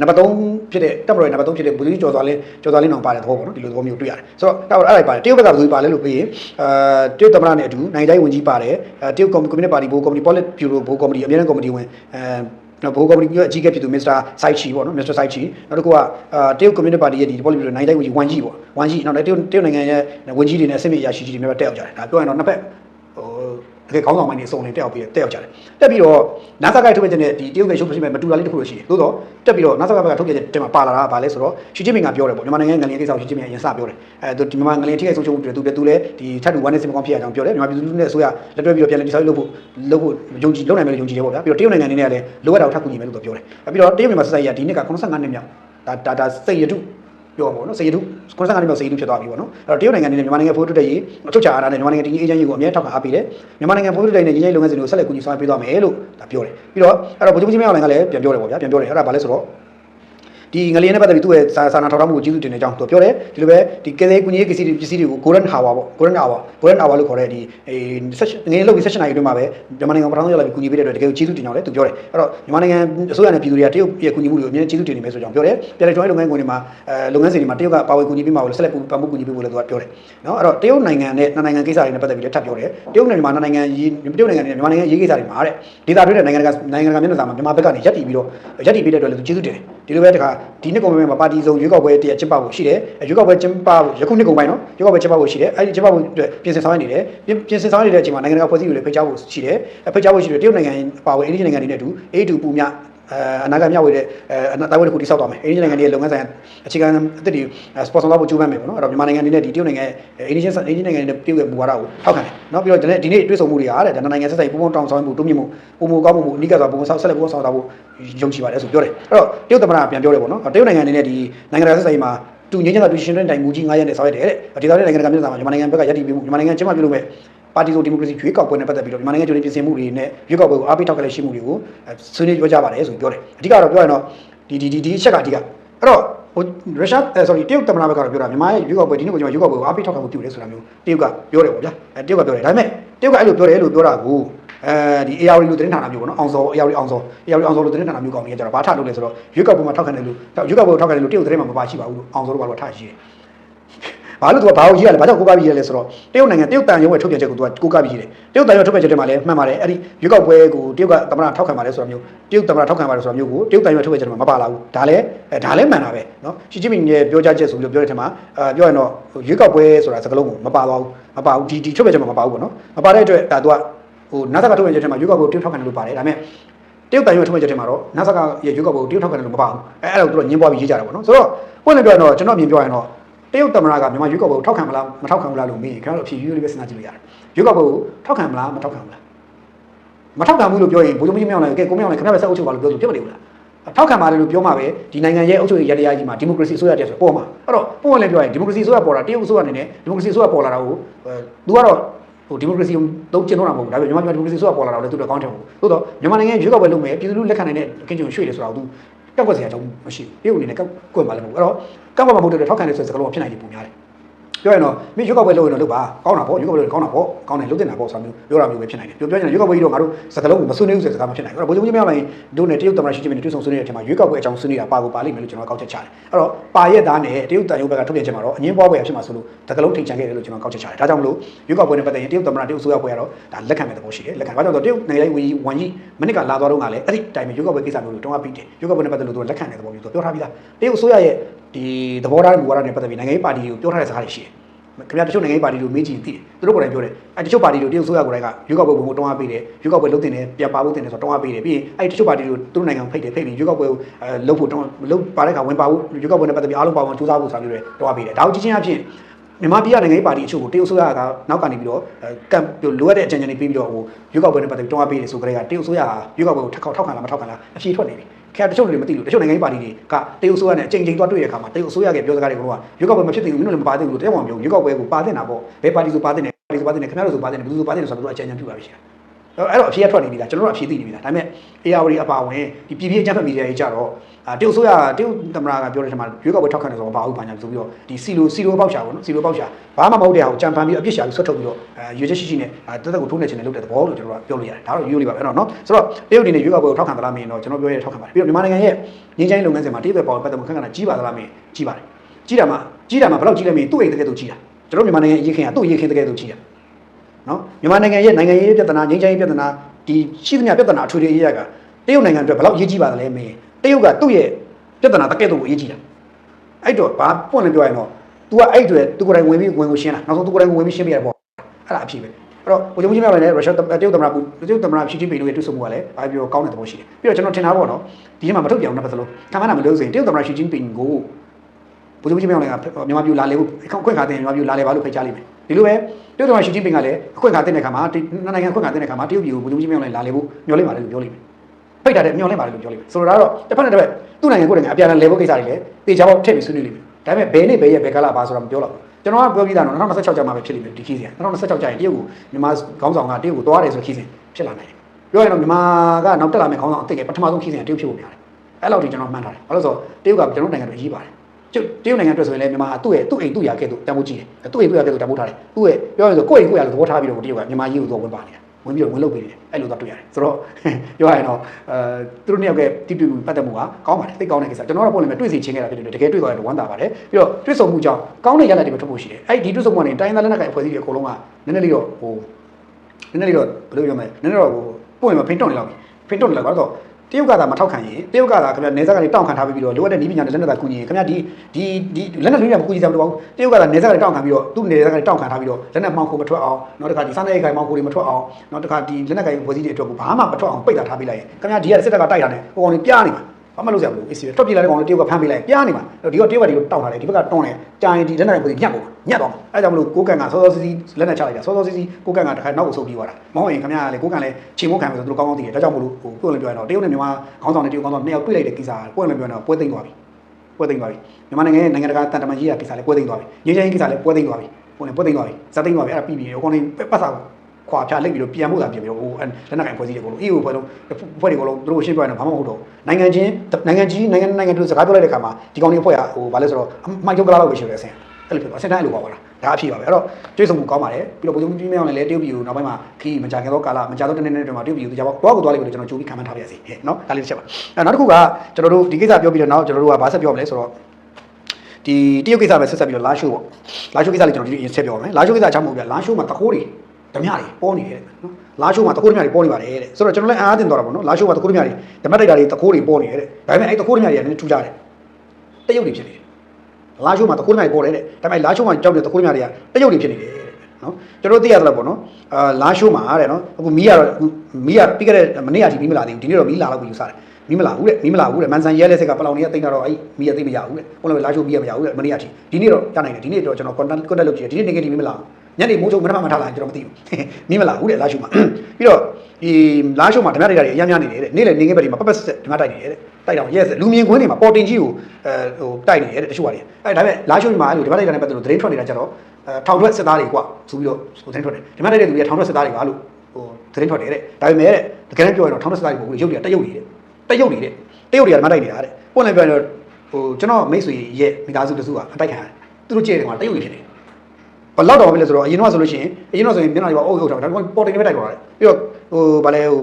နံပါတ်3ဖြစ်တဲ့တပ်မတော်ရဲ့နံပါတ်3ဖြစ်တဲ့ဘူကြီးကျော်သွားလင်းကျော်သွားလင်းအောင်ပါတယ်သဘောပေါ့နော်ဒီလိုသဘောမျိုးတွေ့ရတယ်ဆိုတော့တပ်မတော်အဲ့ဒါပါတယ်တရုတ်ဘက်ကဘူကြီးပါလဲလို့ပြီးရင်အာတရုတ်သမ္မတနဲ့အတူနိုင်ငံတိုင်းဝန်ကြီးပါတယ်အဲတရုတ်ကွန်မြူနစ်ပါတီဘိုးကော်မတီပေါ်လစ်ဗျူရိုဘိုးကော်မတီအမြဲတမ်းကော်မတီဝင်အဲနော်ဘိုးကော်မတီရဲ့အကြီးအကဲဖြစ်သူမစ္စတာစိုက်ချီပေါ့နော်မစ္စတာစိုက်ချီနောက်တစ်ခုကအာတရုတ်ကွန်မြူနစ်ပါတီရဲ့ဒီပေါ်လစ်ဗျူရိုနိုင်ငံတိုင်းဝန်ကြီးဝမ်ကြီးပေါ့ဝမ်ကြီးနောက်တရုတ်တရုတ်နိုင်ငံရဲ့ဝန်ကြီးတွေနဲ့စစ်မြေအရာရှိကြီးတွေနဲ့တက်ရောက်ကြတယ်ဒါပြောရင်တော့နှစ်ဖက်ဟို တကယ်ခေါင်းဆောင်ပိုင်းတွေအစုံနဲ့တက်ရောက်ပြီးတက်ရောက်ကြတယ်တက်ပြီးတော့နာဆာကထုတ်ပြတဲ့ဒီတရုတ်ရဲ့ရှုပ်ဖြစ်မဲ့မတူတာလေးတစ်ခုလို့ရှိတယ်သို့တော့တက်ပြီးတော့နာဆာကဘက်ကထုတ်ပြတဲ့တဲမှာပါလာတာကဘာလဲဆိုတော့ရှီကျင်းမင်ကပြောတယ်ပေါ့မြန်မာနိုင်ငံငလျင်ကိစ္စကိုရှီကျင်းမင်အရင်စပြောတယ်အဲဒီမြန်မာငလျင်ထိခိုက်ဆုံးရှုံးမှုတွေသူလည်းသူလည်းဒီထပ်တူဝမ်းနဲ့စင်မကောင်းဖြစ်ရအောင်ပြောတယ်မြန်မာပြည်သူလူနဲ့အစိုးရလက်တွဲပြီးတော့ပြန်လည်တည်ဆောက်လုပ်ဖို့လုပ်ဖို့ယုံကြည်လုပ်နိုင်မယ်လို့ယုံကြည်တယ်ပေါ့ဗျာပြီးတော့တရုတ်နိုင်ငံအနေနဲ့လည်းလိုအပ်တာကိုထပ်ကူညီမယ်လို့ပြောတယ်ပြီးတော့တရုတ်မြန်မာစစ်ဆိုင်ရာဒီနှစ်က85နှစ်မြောက်ဒါဒါဒါစိတ်ရတု ပြောပါဘောနော်စေတု95နှစ်မြောက်စေတုဖြစ်သွားပြီပေါ့နော်အဲ့တော့တရုတ်နိုင်ငံအနေနဲ့မြန်မာနိုင်ငံဖိုးထွတ်တဲ့ရေးအထုတ်ချအားနဲ့မြန်မာနိုင်ငံတည်ငြိမ်အေးချမ်းရေးကိုအမြဲထောက်ခံအားပေးတယ်မြန်မာနိုင်ငံဖိုးထွတ်တဲ့ရေးငြိမ်းချမ်းရေးလုပ်ငန်းစဉ်တွေကိုဆက်လက်ကူညီဆောင်ရွက်ပေးသွားမယ်လို့ဒါပြောတယ်ပြီးတော့အဲ့တော့ဗိုလ်ချုပ်ကြီးမြောက်နိုင်ငံကလည်းပြန်ပြောတယ်ပေါ့ဗျာပြန်ပြောတယ်အဲ့ဒါဘာလဲဆိုတော့ ဒီငလျင်နဲ့ပတ်သက်ပြီးသူ့ရဲ့စာစာနာထောက်ထားမှုကိုကျေးဇူးတင်တဲ့အကြောင်းသူပြောတယ်ဒီလိုပဲဒီကဲသေးကူညီရေးပစ္စည်းတွေပစ္စည်းတွေကို golden hour ပေါ့ golden hour golden hour လို့ခေါ်တဲ့ဒီအေးငလျင်လောက်ပြီး session နိုင်အတွင်းမှာပဲမြန်မာနိုင်ငံပထမဆုံးရောက်လာပြီးကူညီပေးတဲ့အတွက်တကယ်ကျေးဇူးတင်ကြောင်းလည်းသူပြောတယ်အဲ့တော့မြန်မာနိုင်ငံအစိုးရနဲ့ပြည်သူတွေကတရုတ်ရဲ့ကူညီမှုတွေကိုအမြဲကျေးဇူးတင်နေမယ်ဆိုကြောင်းပြောတယ်ပြည်ထောင်စုလုပ်ငန်းခွင်တွေမှာအဲလုပ်ငန်းစဉ်တွေမှာတရုတ်ကပါဝင်ကူညီပေးမှာလို့ဆက်လက်ပူပမှုကူညီပေးဖို့လည်းသူကပြောတယ်နော်အဲ့တော့တရုတ်နိုင်ငံနဲ့နှစ်နိုင်ငံကိစ္စတွေနဲ့ပတ်သက်ပြီးလည်းထပ်ပြောတယ်တရုတ်နိုင်ငံမှာနှစ်နိုင်ငံရေးတရုတ်နိုင်ငံနဲ့မြန်မာနိုင်ငံရေးကိစ္စတွေမှာတဲ့ဒေသတွင်းနဲ့နိုင်ငံတကာနိုင်ငံတကာမျက်နှာစာမှာမြန်မာဘက်ကနေရက်တည်ပြီးတော့ရက်တည်ပေးတဲ့အတွက်လည်းသူကျေးဇူးတင်တယ်ဒီလိုပဲတခါဒီနှစ်ကုန်ပိုင်းမှာပါတီစုံရွေးကောက်ပွဲတည်းကျင်းပဖို့ရှိတယ်ရွေးကောက်ပွဲကျင်းပဖို့ယခုနှစ်ကုန်ပိုင်းနော်ရွေးကောက်ပွဲကျင်းပဖို့ရှိတယ်အဲ့ဒီကျင်းပဖို့အတွက်ပြင်ဆင်ဆောင်ရွက်နေတယ်ပြင်ဆင်ဆောင်ရွက်နေတဲ့အချိန်မှာနိုင်ငံတကာဖွဲ့စည်းတွေလည်းဖိတ်ကြားဖို့ရှိတယ်ဖိတ်ကြားဖို့ရှိတယ်တရုတ်နိုင်ငံပါဝင်အိန္ဒိယနိုင်ငံတွေနဲ့အတူအေးတူပူမြ အဲအနာဂတ်မျှဝေတဲ့အဲတာဝန်တစ်ခုတိစောက်သွားမယ်အိန္ဒိယနိုင်ငံရဲ့လုပ်ငန်းဆိုင်ရာအခြေခံအသစ်တွေစပွန်ဆာလုပ်ဖို့ကြိုးပမ်းမယ်ပေါ့နော်အဲ့တော့မြန်မာနိုင်ငံအနေနဲ့ဒီတရုတ်နိုင်ငံအိန္ဒိယအိန္ဒိယနိုင်ငံနဲ့တရုတ်ရဲ့မူဝါဒကိုထောက်ခံတယ်နော်ပြီးတော့ဒီနေ့ဒီနေ့တွေ့ဆုံမှုတွေအားတဲ့ဒါနိုင်ငံဆက်ဆိုင်ပုံပုံတောင်းဆောင်မှုတိုးမြင့်မှုပုံမှုကောင်းမှုအနိကဆိုပုံဆောက်ဆက်လက်ပုံဆောက်တာဖို့ယုံကြည်ပါတယ်ဆိုပြောတယ်အဲ့တော့တရုတ်သမ္မတပြန်ပြောတယ်ပေါ့နော်တရုတ်နိုင်ငံအနေနဲ့ဒီနိုင်ငံရေးဆက်ဆိုင်မှာတူငင်းချင်တာတူရှင်တဲ့တိုင်မူကြီး9ရက်နဲ့ဆောင်ရွက်တယ်တဲ့ဒေသတွင်းနိုင်ငံကပြည်သားမှာမြန်မာနိုင်ငံဘက်ကရည်တည်ပြီးမှုမြန်မာနိုင်ငံကျင်းပပြုလုပ်မဲ့ ပါတီဆိုဒီမိုကရေစီရွေးကောက်ပွဲနဲ့ပတ်သက်ပြီးတော့မြန်မာနိုင်ငံကြိုတင်ပြင်ဆင်မှုတွေနဲ့ရွေးကောက်ပွဲကိုအားပေးထောက်ခံလက်ရှိမှုတွေကိုဆွေးနွေးပြောကြပါတယ်ဆိုပြီးပြောတယ်အဓိကတော့ပြောရရင်တော့ဒီဒီဒီဒီအချက်ကအဓိကအဲ့တော့ဟိုရုရှားအဲ sorry တရုတ်သမ္မတဘက်ကတော့ပြောတာမြန်မာရဲ့ရွေးကောက်ပွဲဒီနေ့ကိုကျွန်တော်ရွေးကောက်ပွဲကိုအားပေးထောက်ခံမှုပြုတယ်ဆိုတာမျိုးတရုတ်ကပြောတယ်ပေါ့ဗျာအဲတရုတ်ကပြောတယ်ဒါပေမဲ့တရုတ်ကအဲ့လိုပြောတယ်လို့ပြောတာကိုအဲဒီ AR လို့သတင်းဌာနမျိုးပေါ့နော်အောင်စော AR အောင်စော AR အောင်စောလို့သတင်းဌာနမျိုးကောင်းနေကြတော့ဘာထလို့လဲဆိုတော့ရွေးကောက်ပွဲမှာထောက်ခံတယ်လို့ရွေးကောက်ပွဲထောက်ခံတယ်လို့တရုတ်သတင်းမှာမပါရှိပါဘူးလို့အောင်စောတို့ဘာလို့ထရှိတယ် ဘာလို့သူကဘာကိုရေးရလဲဘာကြောင့်ကိုးကားပြီးရေးရလဲဆိုတော့တရုတ်နိုင်ငံတရုတ်တန်ရုံးရဲ့ထုတ်ပြန်ချက်ကိုသူကကိုးကားပြီးရေးတယ်တရုတ်တန်ရုံးထုတ်ပြန်ချက်တွေမှာလည်းမှန်ပါတယ်အဲ့ဒီရွေးကောက်ပွဲကိုတရုတ်ကသမ္မတထောက်ခံပါတယ်ဆိုတာမျိုးတရုတ်သမ္မတထောက်ခံပါတယ်ဆိုတာမျိုးကိုတရုတ်တန်ရုံးထုတ်ပြန်ချက်တွေမှာမပါလာဘူးဒါလည်းဒါလည်းမှန်တာပဲနော်ရှီဂျင်ပင်ရဲ့ပြောကြားချက်ဆိုပြီးတော့ပြောတဲ့ထက်မှာအာပြောရင်တော့ရွေးကောက်ပွဲဆိုတာစကားလုံးကိုမပါသွားဘူးမပါဘူးဒီဒီထုတ်ပြန်ချက်မှာမပါဘူးပေါ့နော်မပါတဲ့အတွက်ဒါသူကဟိုနာသကထုတ်ပြန်ချက်ထဲမှာရွေးကောက်ပွဲတရုတ်ထောက်ခံတယ်လို့ပါတယ်ဒါပေမဲ့တရုတ်တန်ရုံးထုတ်ပြန်ချက်ထဲမှာတော့နာသကရဲ့ရွေးကောက်ပွဲကိုတရုတ်ထောက်ခံတယ်လို့မပါဘူးအဲအဲ့ဒါကိုသူတို့ညင်းပွားပြီးရေးကြတာပေါ့နော်ဆိုတော့ဘုန်းကြီးပြောရင်တော့ကျွန်တော်အမြင်ပြောရင်တော့ တရုတ်သမ္မတကမြန်မာရွေးကောက်ပွဲကိုထောက်ခံမလားမထောက်ခံဘူးလားလို့မေးရင်ခင်ဗျားတို့အဖြေရွေးလေးပဲစဉ်းစားကြည့်လို့ရတယ်ရွေးကောက်ပွဲကိုထောက်ခံမလားမထောက်ခံဘူးလားမထောက်ခံဘူးလို့ပြောရင်ဘုံကြီးမြောင်းလိုက်ကဲကိုမြောင်းလိုက်ခင်ဗျားပဲဆက်အုပ်ချုပ်ပါလို့ပြောလို့ဖြစ်မနေဘူးလားထောက်ခံပါတယ်လို့ပြောမှာပဲဒီနိုင်ငံရဲ့အုပ်ချုပ်ရေးရတရားကြီးမှာဒီမိုကရေစီအစိုးရတည်းဆိုပေါ်မှာအဲ့တော့ပုံလည်းပြောရင်ဒီမိုကရေစီအစိုးရပေါ်လာတရုတ်အစိုးရအနေနဲ့ဒီမိုကရေစီအစိုးရပေါ်လာတာကိုသူကတော့ဟိုဒီမိုကရေစီကိုတုံးကျင်တော့တာမဟုတ်ဘူးဒါပေမဲ့မြန်မာပြည်ဒီမိုကရေစီအစိုးရပေါ်လာတာကိုလည်းသူတို့ကောင်းတယ်မဟုတ်ဘူးသို့တော့မြန်မာနိုင်ငံရွေးကောက်ပွဲလုပ်မယ်ပြည်သူလူလက်ခံနိုင်တဲ့အကင်းကျုံရွှေ့တယ်ဆိုတာကိုသူ ကောက်ကွက်စရာအကြောင်းမရှိဘူးတရုတ်အနေနဲ့ကောက်ကွက်ပါလည်းမဟုတ်ဘူးအဲ့တော့ကောက်ကွက်မှာမဟုတ်တဲ့ထောက်ခံတယ်ဆိုတဲ့စကားလုံးကဖြစ်နိုင်တယ်ပုံများတယ် ပြောရင်တော့မင်းရွေးကောက်ပွဲလုပ်ရင်တော့လုပ်ပါကောင်းတာပေါ့ရွေးကောက်ပွဲလုပ်ရင်ကောင်းတာပေါ့ကောင်းတယ်လုပ်တင်တာပေါ့ဆိုတာမျိုးပြောတာမျိုးပဲဖြစ်နိုင်တယ်ပြောပြောရင်ရွေးကောက်ပွဲကြီးတော့ငါတို့စကားလုံးကိုမဆွေးနွေးဘူးဆိုတဲ့စကားမဖြစ်နိုင်ဘူးအဲ့တော့ဘုရားကြီးများလိုက်တို့နဲ့တရုတ်သမ္မတရှိချင်းနဲ့တွေ့ဆုံဆွေးနွေးတဲ့အချိန်မှာရွေးကောက်ပွဲအကြောင်းဆွေးနွေးတာပါကိုပါလိမ့်မယ်လို့ကျွန်တော်ကောက်ချက်ချတယ်အဲ့တော့ပါရက်သားနဲ့တရုတ်တန်ရုပ်ဘက်ကထုတ်ပြန်ချက်မှာတော့အငင်းပွားပွဲဖြစ်မှာဆိုလို့တကလုံးထိန်ချန်ခဲ့တယ်လို့ကျွန်တော်ကောက်ချက်ချတယ်ဒါကြောင့်မလို့ရွေးကောက်ပွဲနဲ့ပတ်သက်ရင်တရုတ်သမ္မတတရုတ်ဆိုရပွဲကတော့ဒါလက်ခံမဲ့သဘောရှိတယ်လက်ခံဘာကြောင့်လဲတရုတ်နိုင်ငံရေးဝန်ကြီးဝန်ကြီးမနစ်ကလာသွားတော့ကလည်းအဲ့ဒီတိုင်မှာရွေးကောက်ပွဲကိစ္စမျိုးကိုတုံးအပ်ပြီးတယ်ရွေးကောက်ပွဲနဲ့ပတ်သက်လို့သူကလက်ခံတဲ့သဘောမျိုးသူပြောထားပြီးသားတရုတ်ဆိုရရဲ့ ဒီသဘောထားမူဝါဒနဲ့ပတ်သက်ပြီးနိုင်ငံရေးပါတီကိုပြောထားတဲ့စကားတွေရှိတယ်ခင်ဗျားတချို့နိုင်ငံရေးပါတီတို့မေးကြည့်သိတယ်သူတို့ကိုယ်တိုင်ပြောတယ်အဲတချို့ပါတီတို့တရုတ်ဆိုရကိုယ်တိုင်ကရွေးကောက်ပွဲဝင်ဖို့တောင်းအပ်ပေးတယ်ရွေးကောက်ပွဲလုပ်တင်တယ်ပြန်ပါဖို့တင်တယ်ဆိုတော့တောင်းအပ်ပေးတယ်ပြီးရင်အဲတချို့ပါတီတို့သူတို့နိုင်ငံဖိတ်တယ်ဖိတ်ပြီးရွေးကောက်ပွဲကိုအဲလုပ်ဖို့တောင်းလုပ်ပါတဲ့ခါဝင်ပါဖို့ရွေးကောက်ပွဲနဲ့ပတ်သက်ပြီးအားလုံးပါဝင်စူးစမ်းဖို့ဆိုတာမျိုးတွေတောင်းအပ်ပေးတယ်ဒါကိုကြည့်ချင်းအဖြစ်မြန်မာပြည်ကနိုင်ငံရေးပါတီအချို့ကိုတရုတ်ဆိုရကနောက်ကနေပြီးတော့ကမ်လိုအပ်တဲ့အကြံဉာဏ်တွေပေးပြီးတော့ဟိုရွေးကောက်ပွဲနဲ့ပတ်သက်ပြီးတောင်းအပ်ပေးတယ်ဆိုကြတဲ့ကတရုတ်ဆိုရကရွေးကောက်ပွဲကိုထက်ခေါက်ထောက်ခံလားမထောက်ခံလားအဖြေထွက်နေပြီ ခင်ဗျားတချို့တွေမသိလို့တချို့နိုင်ငံရေးပါတီတွေကတရုတ်ဆိုရနဲ့အချိန်ချင်းသွားတွေ့ရတဲ့အခါမှာတရုတ်ဆိုရရဲ့ပြောစကားတွေကရွေးကောက်ပွဲမဖြစ်သေးဘူးမင်းတို့လည်းမပါသေးဘူးလို့တရားဝင်ပြောရွေးကောက်ပွဲကိုပါတင်တာပေါ့ဘယ်ပါတီဆိုပါတင်တယ်ပါတီဆိုပါတင်တယ်ခင်ဗျားတို့ဆိုပါတင်တယ်ဘယ်သူဆိုပါတင်တယ်ဆိုတော့အကြံဉာဏ်ပြုပါပြီရှင် အဲ့တော့အဖြေကထွက်နေပြီလားကျွန်တော်တို့အဖြေသိနေပြီလားဒါပေမဲ့ AR အပါဝင်ဒီပြည်ပြည့်အကြမ်းဖက်မီဒီယာကြီးကြတော့အာတရုတ်ဆိုရတရုတ်သမ္မတကပြောတဲ့ချိန်မှာရွေးကောက်ပွဲထောက်ခံတယ်ဆိုတော့ဘာဟုတ်ဘာညာဆိုပြီးတော့ဒီစီလိုစီလိုပေါက်ရှာပေါ့နော်စီလိုပေါက်ရှာဘာမှမဟုတ်တဲ့ဟာကိုကြံဖန်ပြီးအပြစ်ရှာပြီးဆွတ်ထုတ်ပြီးတော့အဲရွေချက်ရှိရှိနဲ့တက်တက်ကိုထိုးနေချင်တယ်လုပ်တဲ့သဘောလို့ကျွန်တော်ကပြောလို့ရတယ်ဒါတော့ရိုးလေးပါပဲအဲ့တော့နော်ဆိုတော့တရုတ်ဒီနေ့ရွေးကောက်ပွဲကိုထောက်ခံသလားမင်းတော့ကျွန်တော်ပြောရတဲ့ထောက်ခံပါတယ်ပြီးတော့မြန်မာနိုင်ငံရဲ့ငင်းချိုင်းလုပ်ငန်းစဉ်မှာတရုတ်ပဲပေါ်ပတ်သက်မှုခက်ခဏကြီးပါသလားမင်းကြီးပါတယ်ကြီးတာမှကြီးတာမှဘယ်လောက်ကြီးလဲမင်းသူ့အိမ်တကယ်တော့ကြီးတာကျွန်တော်မြန်မာနိုင်ငံအရေးခင်ကသူ့အရေးခင်တကယ်တော့ကြီးတာ နော်မြန်မာနိုင်ငံရဲ့နိုင်ငံရေးပြဿနာငင်းချိုင်းပြဿနာဒီရှိသမျှပြဿနာအထွေထွေအရေးကတရုတ်နိုင်ငံအတွက်ဘယ်လောက်အရေးကြီးပါသလဲမင်းတရုတ်ကသူ့ရဲ့ပြဿနာတကယ်တော့အရေးကြီးတာအဲ့တော့ဘာပွင့်နေပြောရင်တော့ तू ကအဲ့တွေသူကိုယ်တိုင်ဝင်ပြီးဝင်ကိုရှင်းတာနောက်ဆုံးသူကိုယ်တိုင်ကိုဝင်ပြီးရှင်းပြရပေါ့အဲ့ဒါအဖြစ်ပဲအဲ့တော့ဘုရားကြီးများလည်းရုရှားတရုတ်သမ္မတပူတရုတ်သမ္မတရှီကျင်းပင်တို့ရဲ့တွေ့ဆုံမှုကလည်းဘာပြောကောင်းတဲ့သဘောရှိတယ်ပြီးတော့ကျွန်တော်ထင်တာပေါ့နော်ဒီမှာမထုတ်ပြန်အောင်နှစ်ပတ်စလုံးကမ္ဘာနာမလို့ဆိုရင်တရုတ်သမ္မတရှီကျင်းပင်ကိုဘုရားကြီးများလည်းမြန်မာပြည်လာလေဖို့အခွင့်အခါတင်မြန်မာပြည်လာလေပါလို့ဖိတ်ကြားလိမ့်မယ် ဒီလိုပဲတရုတ်သမ္မတရှီကျင်းပင်ကလည်းအခွင့်အခါတင်တဲ့ခါမှာနိုင်ငံအခွင့်အခါတင်တဲ့ခါမှာတရုတ်ပြည်ကိုဘုရားကြီးများလည်းလာလေဖို့မျှော်လင့်ပါတယ်လို့ပြောလိမ့်မယ်ဖိတ်တာတဲ့မျှော်လင့်ပါတယ်လို့ပြောလိမ့်မယ်ဆိုတော့တစ်ဖက်နဲ့တစ်ဖက်သူ့နိုင်ငံကိုယ်နိုင်ငံအပြန်အလှန်လေဖို့ကိစ္စတွေလည်းတေချာပေါက်ထည့်ပြီးဆွေးနွေးလိမ့်မယ်ဒါပေမဲ့ဘယ်နေ့ဘယ်ရက်ဘယ်ကာလပါဆိုတာမပြောတော့ဘူးကျွန်တော်ကပြောပြီးသားနော်2026ကျမှပဲဖြစ်လိမ့်မယ်ဒီခီးစဉ်2026ကျရင်တရုတ်ကိုမြန်မာခေါင်းဆောင်ကတရုတ်ကိုသွားတယ်ဆိုခီးစဉ်ဖြစ်လာနိုင်တယ်ပြောရင်တော့မြန်မာကနောက်တက်လာမယ့်ခေါင်းဆောင်အစ်စ်ကပထမဆုံးခီးစဉ်ကတရုတ်ဖြစ်ဖို့များတယ်အဲ့လောက်ထိကျွန်တော်မှန်းထားတယ်ဘာလို့ဆိုတရုတ်ကကျွန်တော်နိုင်ငံတွေရေးပါတယ်ကျုပ် တရုတ်နိုင်ငံအတွက်ဆိုရင်လည်းမြန်မာသူ့ရဲ့သူ့အိမ်သူ့ရာကဲ့သို့တန်ဖိုးကြည့်တယ်သူ့အိမ်သူ့ရာကဲ့သို့တန်ဖိုးထားတယ်သူ့ရဲ့ပြောရင်ဆိုကိုယ့်အိမ်ကိုယ့်ရာလို့သဘောထားပြီးတော့တရုတ်ကမြန်မာရေးကိုသွားဝင်ပါနေတာဝင်ပြီးတော့ဝင်လုပ်ပေးတယ်အဲ့လိုတော့တွေ့ရတယ်ဆိုတော့ပြောရရင်တော့အဲသူတို့နှစ်ယောက်ကတိတူပတ်သက်မှုကကောင်းပါတယ်သိကောင်းတဲ့ကိစ္စကျွန်တော်တို့ပုံလည်းတွေ့စီချင်းခဲ့တာဖြစ်တယ်တကယ်တွေ့သွားတယ်ဝမ်းသာပါတယ်ပြီးတော့တွေ့ဆုံမှုကြောင့်ကောင်းတဲ့ရလဒ်တွေပဲထွက်ဖို့ရှိတယ်အဲ့ဒီတွေ့ဆုံမှုကနေတိုင်းသားလက်နက်ကိုင်အဖွဲ့အစည်းတွေအကုန်လုံးကနည်းနည်းလေးတော့ဟိုနည်းနည်းလေးတော့ဘယ်လိုပြောမလဲနည်းနည်းတော့ဟိုပုံရင်မဖိန်တွန့်နေလောက်ဖိန်တွန့်နေလောက်တော့ တရုတ်ကသာမထောက်ခံရင်တရုတ်ကသာခင်ဗျာနေဆက်ကနေတောင်းခံထားပြီးတော့လိုအပ်တဲ့နည်းပညာနဲ့လက်နက်သာကူညီရင်ခင်ဗျာဒီဒီဒီလက်နက်လူတွေမကူညီကြဘူးတော့တရုတ်ကသာနေဆက်ကနေတောင်းခံပြီးတော့သူ့နေဆက်ကနေတောင်းခံထားပြီးတော့လက်နက်မှောင်ခိုမထွက်အောင်နောက်တစ်ခါဒီစားနေကိုင်မှောင်ခိုတွေမထွက်အောင်နောက်တစ်ခါဒီလက်နက်ကိုင်ဖွဲ့စည်းတွေအတွက်ကိုဘာမှမထွက်အောင်ပိတ်တာထားပေးလိုက်ရင်ခင်ဗျာဒီကစစ်တပ်ကတိုက်တာနဲ့ဟိုကောင်တွေပြားနေမှာဘာမှလုပ်စရာမလိုအေးစီထွက်ပြေးလာတဲ့ကောင်တွေတရုတ်ကဖမ်းပေးလိုက်ပြားနေမှာဒီကတရုတ်ကဒီလိုတောင်းထားတယ်ဒီဘက်ကတွန်းတယ်ကြာရင်ဒီလက်နက်ကိုညှက်ကုန် ညှက်တော့အဲကြောင့်မလို့ကိုကန်ကစောစောစီးစီးလက်နက်ချလိုက်တာစောစောစီးစီးကိုကန်ကတခါနောက်ကိုဆုပ်ပြီးသွားတာမဟုတ်ရင်ခင်ဗျားကလေကိုကန်လည်းချိန်မိုးခံမယ်ဆိုသူတို့ကောင်းကောင်းသိတယ်ဒါကြောင့်မလို့ဟိုပြောလည်းပြောရတော့တရုတ်နဲ့မြန်မာခေါင်းဆောင်နဲ့တရုတ်ခေါင်းဆောင်နှစ်ယောက်တွေ့လိုက်တဲ့ကိစ္စကပွဲလည်းပြောတော့ပွဲသိမ့်သွားပြီပွဲသိမ့်သွားပြီမြန်မာနိုင်ငံရဲ့နိုင်ငံတကာတန်တမန်ကြီးရကိစ္စလည်းပွဲသိမ့်သွားပြီငြိမ်းချမ်းရေးကိစ္စလည်းပွဲသိမ့်သွားပြီဟိုလည်းပွဲသိမ့်သွားပြီဇက်သိမ့်သွားပြီအဲ့ဒါပြီးပြီဟိုကောင်လေးပတ်စာခွာဖြာလိုက်ပြီးတော့ပြန်ဖို့သာပြင်ပြီးတော့ဟိုလက်နက်ကိုင်ဖွဲ့စည်းတယ်ကိုလို့ EU ဖွဲ့လုံးဖွဲ့တွေကိုလုံးသူတို့ရှင်းပြရတော့ဘာမှမဟုတ်တော့နိုင်ငံချင်းနိုင်ငံကြီးနိုင်ငံနိုင်ငံတို့စကားပြောလိုက်တဲ့ခါမှာဒီကောင်လေးဖွဲ့ကဟိုဘာလဲဆိုတော့အမိုက်ကျုပ်ကလာတော့ပဲရှိတယ်အဆင် အဲ့လိုဖြစ်သွားအဆင်တိုင်းအဲ့လိုပါပါလားဒါအဖြစ်ပါပဲအဲ့တော့ကျွေးဆုံမှုကောင်းပါတယ်ပြီးတော့ဘုံကြီးမြောင်းလည်းတရုတ်ပြည်ကိုနောက်ပိုင်းမှာခီးမကြခင်တော့ကာလမကြတော့တနေ့နေ့တွေမှာတရုတ်ပြည်ကိုကြားပေါ့သွားကိုသွားလိုက်ပြီးတော့ကျွန်တော်ကြိုးပြီးခံမှန်းထားပါရစေဟဲ့နော်ဒါလေးတစ်ချက်ပါအဲ့နောက်တစ်ခုကကျွန်တော်တို့ဒီကိစ္စပြောပြီးတော့နောက်ကျွန်တော်တို့ကဘာဆက်ပြောမလဲဆိုတော့ဒီတရုတ်ကိစ္စပဲဆက်ဆက်ပြီးတော့လာရှိုးပေါ့လာရှိုးကိစ္စလေးကျွန်တော်ဒီရင်ဆက်ပြောမယ်လာရှိုးကိစ္စအချမ်းမဟုတ်ပြလာရှိုးမှာတခိုးတွေဓမြတွေပေါ်နေတယ်နော်လာရှိုးမှာတခိုးဓမြတွေပေါ်နေပါတယ်တဲ့ဆိုတော့ကျွန်တော်လည်းအားအသင့်တော်တာပေါ့နော်လာရှိုးမှာတခိုးဓမြတွေဓမ္မတိုက်တာတွေတခိုးတွေပေါ်နေတယ်တဲ့ဒါပေမဲ့အဲ့တခိုးဓမြတွေကလည်းထူးကြတယ်တရုတ်တွေဖြစ်နေတယ် လာရှိုးမှာတခိုးဓမြတွေပေါ်တယ်တဲ့ဒါပေမဲ့လာရှိုးမှာကြောက်တဲ့တခိုးဓမြတွေကတရုတ်တွေဖြစ်နေတယ်တဲ့နော်ကျွန်တော်သိရသလောက်ပေါ့နော်အာလာရှိုးမှာတဲ့နော်အခုမီးကတော့အခုမီးကပြီးခဲ့တဲ့မနေ့ကကြီးမီးမလာသေးဘူးဒီနေ့တော့မီးလာတော့ပြီယူစားတယ်မီးမလာဘူးတဲ့မီးမလာဘူးတဲ့မန်ဆန်ရဲလက်ဆက်ကပလောင်တွေကတိတ်တော့အဲ့မီးရသိမရဘူးတဲ့ဘုန်းလည်းလာရှိုးမီးရမရဘူးတဲ့မနေ့ကကြီးဒီနေ့တော့ရနိုင်တယ်ဒီနေ့တော့ကျွန်တော် contact contact လုပ်ကြည့်တယ်ဒီနေ့ negative မီးမလာဘူးညနေမိုးချုံမနက်မှမထားလာရင်ကျွန်တော်မသိဘူးမီးမလာဘူးတဲ့လာရှိုးမှာပြီးတော့ဒီလာရှိုးမှာဓမ္မတွေကတွေအများများနေတယ်တဲ့နေ့လည်းနေငယ်ဘက်တွေမှာပပက်ဆက်ဓမ္မတိုက်နေတယ်တဲ့ တိုက်တော့ yes လူမြင်ကွင်းတွေမှာပေါ်တင်ကြီးကိုအဲဟိုတိုက်နေတယ်တဲ့တချို့ဟာတွေအဲဒါပေမဲ့လာရှိုးမှာအဲ့လိုဓမ္မတိုက်တာနဲ့ပတ်သက်လို့သတင်းထွက်နေတာကြတော့အဲထောင်ထွက်စစ်သားတွေကွာဆိုပြီးတော့ဟိုသတင်းထွက်တယ်ဓမ္မတိုက်တဲ့လူတွေကထောင်ထွက်စစ်သားတွေကလို့ဟိုသတင်းထွက်တယ်တဲ့ဒါပေမဲ့တဲ့တကယ်တမ်းပြောရင်တော့ထောင်ထွက်စစ်သားတွေပုံရုပ်တွေကတက်ရုပ်တွေတဲ့တက်ရုပ်တွေတဲ့တက်ရုပ်တွေကဓမ္မတိုက်နေတာတဲ့ပွင့်လည်းပြောရင်တော့ဟိုကျွန်တော်မိတ်ဆွေရဲ့မိသားစုတစုကအတိုက်ခံရတယ်သူတို့ကြည့်တယ်ကွာတက်ရုပ်တွေဖြစ်တယ်ဘလောက်တော့ပဲလဲဆိုတော့အရင်တော့ဆိုလို့ရှိရင်အရင်တော့ဆိုရင်မျက်နှာတွေပါအုပ်အုပ်ထားတယ်ဒါပေမဲ့ပေါ်တင်နေပဲတိုက်သွားတယ်ပြီးတော့ဟိုဗာလဲဟို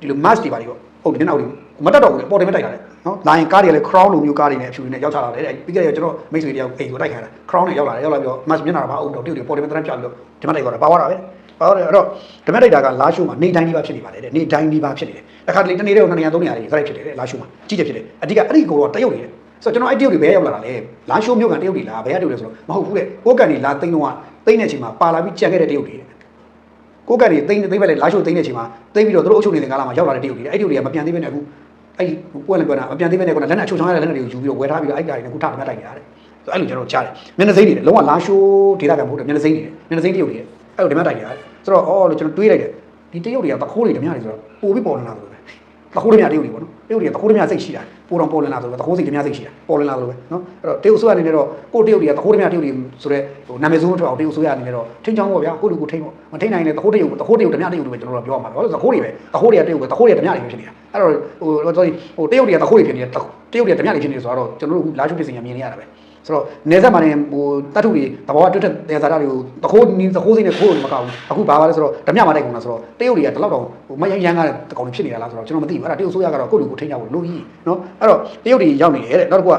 ဒီလို mask တွေပါတွေပေါ့ဟုတ်တယ်မျက်နှာတွေ မတက်တော့ဘူးလေပေါ်တင်ပဲတိုက်တာလေနော်လာရင်ကားတွေလည်း crown လိုမျိုးကားတွေနဲ့အဖြူတွေနဲ့ရောက်ချလာတယ်ပြီးခဲ့တဲ့ကျွန်တော်မိတ်ဆွေတယောက်အိမ်ကိုတိုက်ခံတာ crown နဲ့ရောက်လာတယ်ရောက်လာပြီးတော့ mask မျက်နှာတော့ဘာအုပ်တော့တယောက်တွေပေါ်တင်ပဲတန်းပြပြီးတော့ဒီမှာတိုက်သွားတာပါသွားတာပဲပါသွားတယ်အဲ့တော့ဒီမှာတိုက်တာကလာရှိုးမှာနေတိုင်းဒီပါဖြစ်နေပါတယ်တဲ့နေတိုင်းဒီပါဖြစ်နေတယ်တစ်ခါတလေတနေ့တည်းကို2နေရာ3နေရာတွေစိုက်ဖြစ်တယ်တဲ့လာရှိုးမှာကြီးကြဖြစ်တယ်အဓိကအဲ့ဒီကိုတော့တရုတ်နေတယ်ဆိုတော့ကျွန်တော်အဲ့တရုတ်တွေဘယ်ရောက်လာတာလဲလာရှိုးမြို့ကန်တရုတ်တွေလားဘယ်ကတရုတ်လဲဆိုတော့မဟုတ်ဘူးတဲ့ကိုကန်တွေလာသိန်းတော့သိန်းတဲ့အချိန်မှာပါလာပြီးကြံခဲ့တဲ့တရုတ်တွေတဲ့ကိုကန်တွေသိန်းသိန်းပဲလေလာရှိုးသိန်းတဲ့အချိန်မှာသိန်းပြီးတော့သူတို့အုပ်ချုပ်နေတဲ့ကာလမှာရောက်လာတဲ့တရုတ်တွေအဲ့တရုတ်တွေကမပြန်သေးဘဲနဲ့အခု အဲ့ပွဲလည်းပြောတာမပြန်သေးဘဲနဲ့ကလက်နဲ့အချုပ်ချောင်းရတဲ့လက်နဲ့တွေကိုယူပြီးတော့ဝယ်ထားပြီးတော့အဲ့ကာတွေနဲ့ခုထားတယ်တိုက်နေတာတဲ့ဆိုအဲ့လိုကျွန်တော်ကြားတယ်မျက်နှာစိမ့်နေတယ်လုံးဝလာရှိုးဒေတာကမဟုတ်တယ်မျက်နှာစိမ့်နေတယ်မျက်နှာစိမ့်တရုတ်တွေအဲ့လိုဒီမှာတိုက်နေတာဆိုတော့အော်လို့ကျွန်တော်တွေးလိုက်တယ်ဒီတရုတ်တွေကတခိုးတွေဓမြတွေဆိုတော့ပို့ပြီးပေါ်လာတာလို့ပဲတခိုးဓမြတရုတ်တွေပေါ့နော်တရုတ်တွေကတခိုးဓမြစိတ်ရှိတာ ပိုတော်ပေါ်လင်လာဆိုတော့တခိုးစိတ်ဓမြစိတ်ရှိတာပေါ်လင်လာလို့ပဲနော်အဲ့တော့တရုတ်ဆိုရအနေနဲ့တော့ကိုတရုတ်တွေကတခိုးဓမြတရုတ်တွေဆိုတော့ဟိုနာမည်ဆိုးမထွက်အောင်တရုတ်ဆိုရအနေနဲ့တော့ထင်းချောင်းပေါ့ဗျာကိုလူကိုထိန်းပေါ့မထိန်းနိုင်ရင်တခိုးတရုတ်တခိုးတရုတ်ဓမြတရုတ်တွေပဲကျွန်တော်တို့ပြောရမှာပဲဘာလို့တခိုးတွေပဲတခိုးတွေကတရုတ်ပဲတခိုးတွေကဓမြတွေဖြစ်နေတာအဲ့တော့ဟိုဟိုတရုတ်တွေကတခိုးတွေဖြစ်နေတယ်တရုတ်တွေကဓမြတွေဖြစ်နေဆိုတော့ကျွန်တော်တို့လာရှုဖြစ်စဉ်မြင်နေရတာပဲ ဆိုတော့နေဆက်မှာနေဟိုတတ်ထုတွေတဘောတွတ်တဲ့ဒေသတာတွေကိုတခိုးနီးတခိုးစိမ့်နဲ့ခိုးလို့မကောက်ဘူးအခုဘာပါလဲဆိုတော့ဓမြမတိုက်ကုန်တာဆိုတော့တရုတ်တွေကတလောက်တော့ဟိုမယန်းရမ်းကားတဲ့တကောင်တွေဖြစ်နေတာလားဆိုတော့ကျွန်တော်မသိဘူးအဲ့ဒါတရုတ်ဆိုရကတော့ကိုယ့်လူကိုထိန်းကြဖို့လိုကြီးနော်အဲ့တော့တရုတ်တွေရောက်နေတယ်တဲ့နောက်တစ်ခုက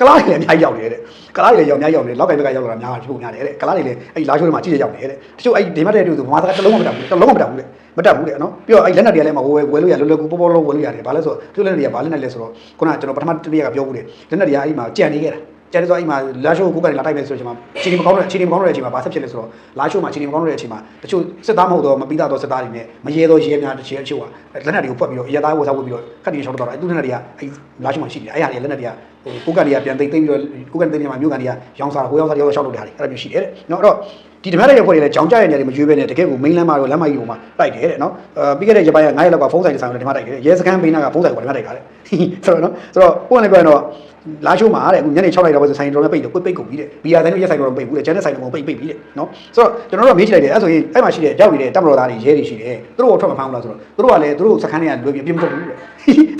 ကလားတွေလည်းအများကြီးရောက်နေတယ်တဲ့ကလားတွေလည်းရောက်အများကြီးရောက်နေတယ်လောက်ကဘက်ကရောက်လာတာများဖြစ်ဖို့များတယ်တဲ့ကလားတွေလည်းအဲ့လာရှိုးတွေမှာကြည့်ရရောက်နေတယ်တဲ့တချို့အဲ့ဒီမတ်တဲ့တူဆိုဗမာစကားတစ်လုံးမတတ်ဘူးတစ်လုံးမတတ်ဘူးတဲ့မတတ်ဘူးတဲ့နော်ပြီးတော့အဲ့လက်နက်တွေကလည်းမဝယ်ဝယ်လို့ရလွယ်လွယ်ကူပေါ်ပေါ်လုံးဝယ်လို့ရတယ်ဘာလဲဆိုတော့သူလက်နက်တွေကဘာလက်နက်လဲဆိုတော့ခုနကကျွန်တော်ပထမတစ်ရက်ကပြောဘူးတယ်လက်နက်တွေကအဲ့ဒီမှာကြံနေခဲ့တာ ကျန်တဲ့ဆိုအဲ့မှာလာရှိုးကိုကိုယ်ကနေလာတိုက်မယ်ဆိုတော့ချိန်မှာချီနီမကောင်းတဲ့ချီနီမကောင်းတဲ့အချိန်မှာဘာဆက်ဖြစ်လဲဆိုတော့လာရှိုးမှာချီနီမကောင်းတဲ့အချိန်မှာတချို့စစ်သားမဟုတ်တော့မပြီးသားတော့စစ်သားတွေနဲ့မရဲတော့ရဲများတစ်ချိန်အချို့ကလက်နက်တွေကိုဖွက်ပြီးတော့အရသားဝတ်စားဝတ်ပြီးတော့ခက်တီရှောင်းတော့အဲ့သူလက်နက်တွေကအဲ့လာရှိုးမှာရှိတယ်အဲ့ဟာတွေလက်နက်တွေကဟိုကိုကနေကပြန်သိမ့်သိမ့်ပြီးတော့ကိုကနေသိမ့်နေမှာမြို့ကနေကရောင်းစားတာဟိုရောင်းစားရောင်းရှောက်လုပ်တာတွေအဲ့လိုမျိုးရှိတယ်တဲ့နော်အဲ့တော့ဒီဓမ္မရဲ့ဖွဲ့တွေလည်းကြောင်ကြရဲ့နေရာတွေမရွေးပဲနဲ့တကယ်ကိုမိန်းလမ်းမတို့လမ်းမကြီးပေါ်မှာတိုက်တယ်တဲ့နော်အဲပြီးခဲ့တဲ့ရပိုင်းက9ရက်လောက်ကဖုန်းဆိုင်တစ်ဆိုင်ကိုဓမ္မတိုက်တယ်ရဲစခန်းဘေးနားကဖုန်းဆိုင်ကိုဓမ္မတိုက်တာတဲ့ဆိုတော့နော်ဆိုတော့ကိုယ်လည်းပြောရင်တော့ လာရှိုးမှာတဲ့အခုညနေ6နာရီတော့ပဲဆိုဆိုင်တော်နဲ့ပိတ်တော့ပိတ်ကုန်ပြီတဲ့ဘီယာဆိုင်တို့ရက်ဆိုင်တော်ပိတ်ဘူးတဲ့ကျန်တဲ့ဆိုင်တော်ပိတ်ပိတ်ပြီတဲ့နော်ဆိုတော့ကျွန်တော်တို့ကမေးကြည့်လိုက်တယ်အဲ့ဆိုရင်အဲ့မှာရှိတဲ့ရောက်နေတဲ့တပ်မတော်သားတွေရဲတွေရှိတယ်သူတို့ကိုထွက်မဖမ်းဘူးလားဆိုတော့သူတို့ကလည်းသူတို့စခန်းတွေကလွယ်ပြပြမထွက်ဘူးတဲ့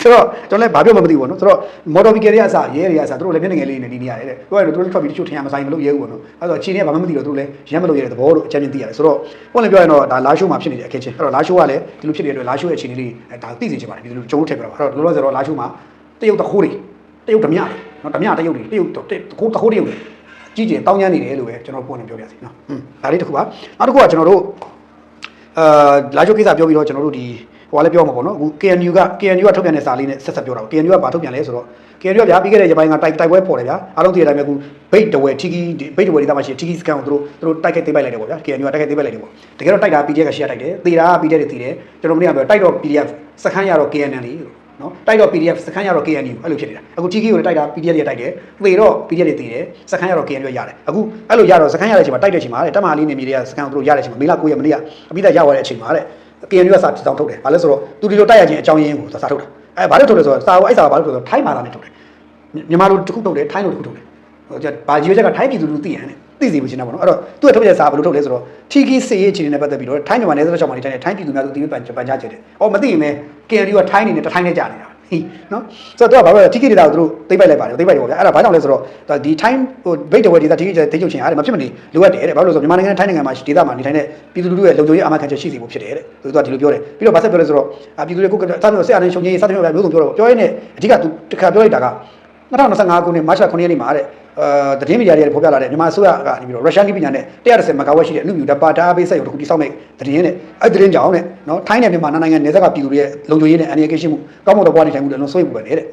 ဆိုတော့ကျွန်တော်လည်းဘာပြောမှမသိဘူးပေါ့နော်ဆိုတော့မော်တော်ဘီကယ်တွေကအစရဲတွေကအစသူတို့လည်းမျက်နှာငယ်လေးနဲ့နေနေရတယ်တဲ့သူကလည်းသူတို့ထွက်ပြီးတချို့ထင်ရမဆိုင်မလို့ရဲဘူးပေါ့နော်အဲ့တော့ချီနေကဘာမှမသိတော့သူတို့လည်းရမ်းမလို့ရဲတဲ့သဘောလို့အကြမ်းမြင်သိရတယ်ဆိုတော့ပုံလည်းပြောရင်တော့ဒါလာရှိုးမှာဖြစ်နေတဲ့အခက်ချင်းအဲ့တော့လာရှိုးကလည်းဒီလိုဖြစ်နေတဲ့အတွက်လာရှိုးရဲ့အခြေအနေလေးဒါသိစေချင်ပါတယ်ဒီလိုကျုံးထည့်ပြတော့အဲ့တော့လောလောဆယ်တော့လာရှိုးမှာတရုတ်တခိုးတွေ တရုတ်ဓမြနော်ဓမြတရုတ်တွေတရုတ်တခိုးတခိုးတရုတ်တွေကြီးကျယ်တောင်းကျမ်းနေတယ်လို့ပဲကျွန်တော်ပုံနဲ့ပြောပြစီနော်ဟွန်းဒါလေးတစ်ခုပါနောက်တစ်ခုကကျွန်တော်တို့အာလာချိုကိစ္စပြောပြီးတော့ကျွန်တော်တို့ဒီဟိုကလည်းပြောမှာပေါ့နော်အခု KNU က KNU ကထုတ်ပြန်တဲ့စာလေးနဲ့ဆက်ဆက်ပြောတာပေါ့ KNU ကဘာထုတ်ပြန်လဲဆိုတော့ KNU ကဗျာပြီးခဲ့တဲ့ရပိုင်းကတိုက်တိုက်ပွဲပေါ်တယ်ဗျာအားလုံးသိတဲ့အတိုင်းပဲအခုဘိတ်တဝဲထီကီဘိတ်တဝဲဒေသမှာရှိတဲ့ထီကီစကန်ကိုသူတို့သူတို့တိုက်ခိုက်သိမ်းပိုက်လိုက်တယ်ပေါ့ဗျာ KNU ကတိုက်ခိုက်သိမ်းပိုက်လိုက်တယ်ပေါ့တကယ်တော့တိုက်တာ PDF ကရှေ့ကတိုက်တယ်သေတာက PDF တွေသေတယ်ကျွန်တော်မနေ့ကပြောတိုက်တော့ PDF စခန်းရတော့ KNN လေ နော်တိုက်တော့ PDF စခန်းရတော့ KNU အဲ့လိုဖြစ်နေတာအခု TK ကိုလည်းတိုက်တာ PDF တွေတိုက်တယ်သေတော့ PDF တွေသေတယ်စခန်းရတော့ KNU ရတယ်အခုအဲ့လိုရတော့စခန်းရတဲ့အချိန်မှာတိုက်တဲ့အချိန်မှာတဲ့တက်မလေးနေမြေတွေကစခန်းကိုသူတို့ရတဲ့အချိန်မှာမေလ9ရက်မနေ့ကအပြီးသားရသွားတဲ့အချိန်မှာတဲ့ KNU ကစာတောင်းထုတ်တယ်ဘာလဲဆိုတော့သူဒီလိုတိုက်ရခြင်းအကြောင်းရင်းကိုစာထုတ်တာအဲဘာလို့ထုတ်လဲဆိုတော့စာကိုအဲ့စာကဘာလို့ထုတ်လဲဆိုတော့ထိုင်းဘာသာနဲ့ထုတ်တယ်မြန်မာလိုတစ်ခုထုတ်တယ်ထိုင်းလိုတစ်ခုထုတ်တယ်ဟိုကျဘာကြီးချက်ကထိုင်းပြည်သူလူသိရန်တဲ့ သိစီမချင်တာပေါ့နော်အဲ့တော့သူ့ရဲ့ထုတ်ပြစာဘယ်လိုထုတ်လဲဆိုတော့ TK စေရေးအခြေအနေနဲ့ပတ်သက်ပြီးတော့ထိုင်းမြန်မာနယ်စပ်တစ်လျှောက်မှာနေထိုင်တဲ့ထိုင်းပြည်သူများသူဒီပန်ပန်ကြားချက်တယ်။အော်မသိရင်ပဲ KNU ကထိုင်းနေနဲ့တထိုင်းနဲ့ကြာနေတာဟိနော်ဆိုတော့သူကဘာလို့လဲ TK ဒေတာကိုသူတို့သိမ့်ပိုက်လိုက်ပါတယ်သိမ့်ပိုက်တယ်ပေါ့ဗျာအဲ့ဒါဘာကြောင့်လဲဆိုတော့ဒီ time ဟို bait တဝဲဒေတာ TK သိချုပ်ချင်ရတယ်မဖြစ်မနေလိုအပ်တယ်တဲ့ဘာလို့လဲဆိုတော့မြန်မာနိုင်ငံထိုင်းနိုင်ငံမှာဒေတာမှာနေထိုင်တဲ့ပြည်သူလူထုရဲ့လုံခြုံရေးအမှန်ကန်ချက်ရှိစီဖို့ဖြစ်တယ်တဲ့သူကဒီလိုပြောတယ်ပြီးတော့ဘာဆက်ပြောလဲဆိုတော့ပြည်သူတွေကိုစသဖြင့်ဆက်အရင်ရှုံကြီးစသဖြင့်မျိုးစုံပြောတော့ပြောရင်းနဲ့အဓိကသူတစ်ခါပြောလိုက်တာက2025ခုနှစ်မတ်လ9ရက်နေ့မှာတဲ့ အာတည်င်းမီဒီယာတွေဖော်ပြလာတဲ့မြန်မာအစိုးရကနေပြီးတော့ရုရှားနိပညာနဲ့130မဂါဝက်ရှိတဲ့အမှုမြူဒါပါတာဘေးဆက်ရုံတစ်ခုတိစောက်မဲ့တည်င်းနဲ့အဲ့တည်င်းကြောင့်တဲ့နော်ထိုင်းနဲ့မြန်မာနိုင်ငံနယ်စပ်ကပြည်သူတွေရဲ့လုံခြုံရေးနဲ့အန္တရာယ်ကင်းရှင်းမှုကောင်းမွန်သောဘဝနေထိုင်မှုတွေလုံးဆွေးပူပဲနေတဲ့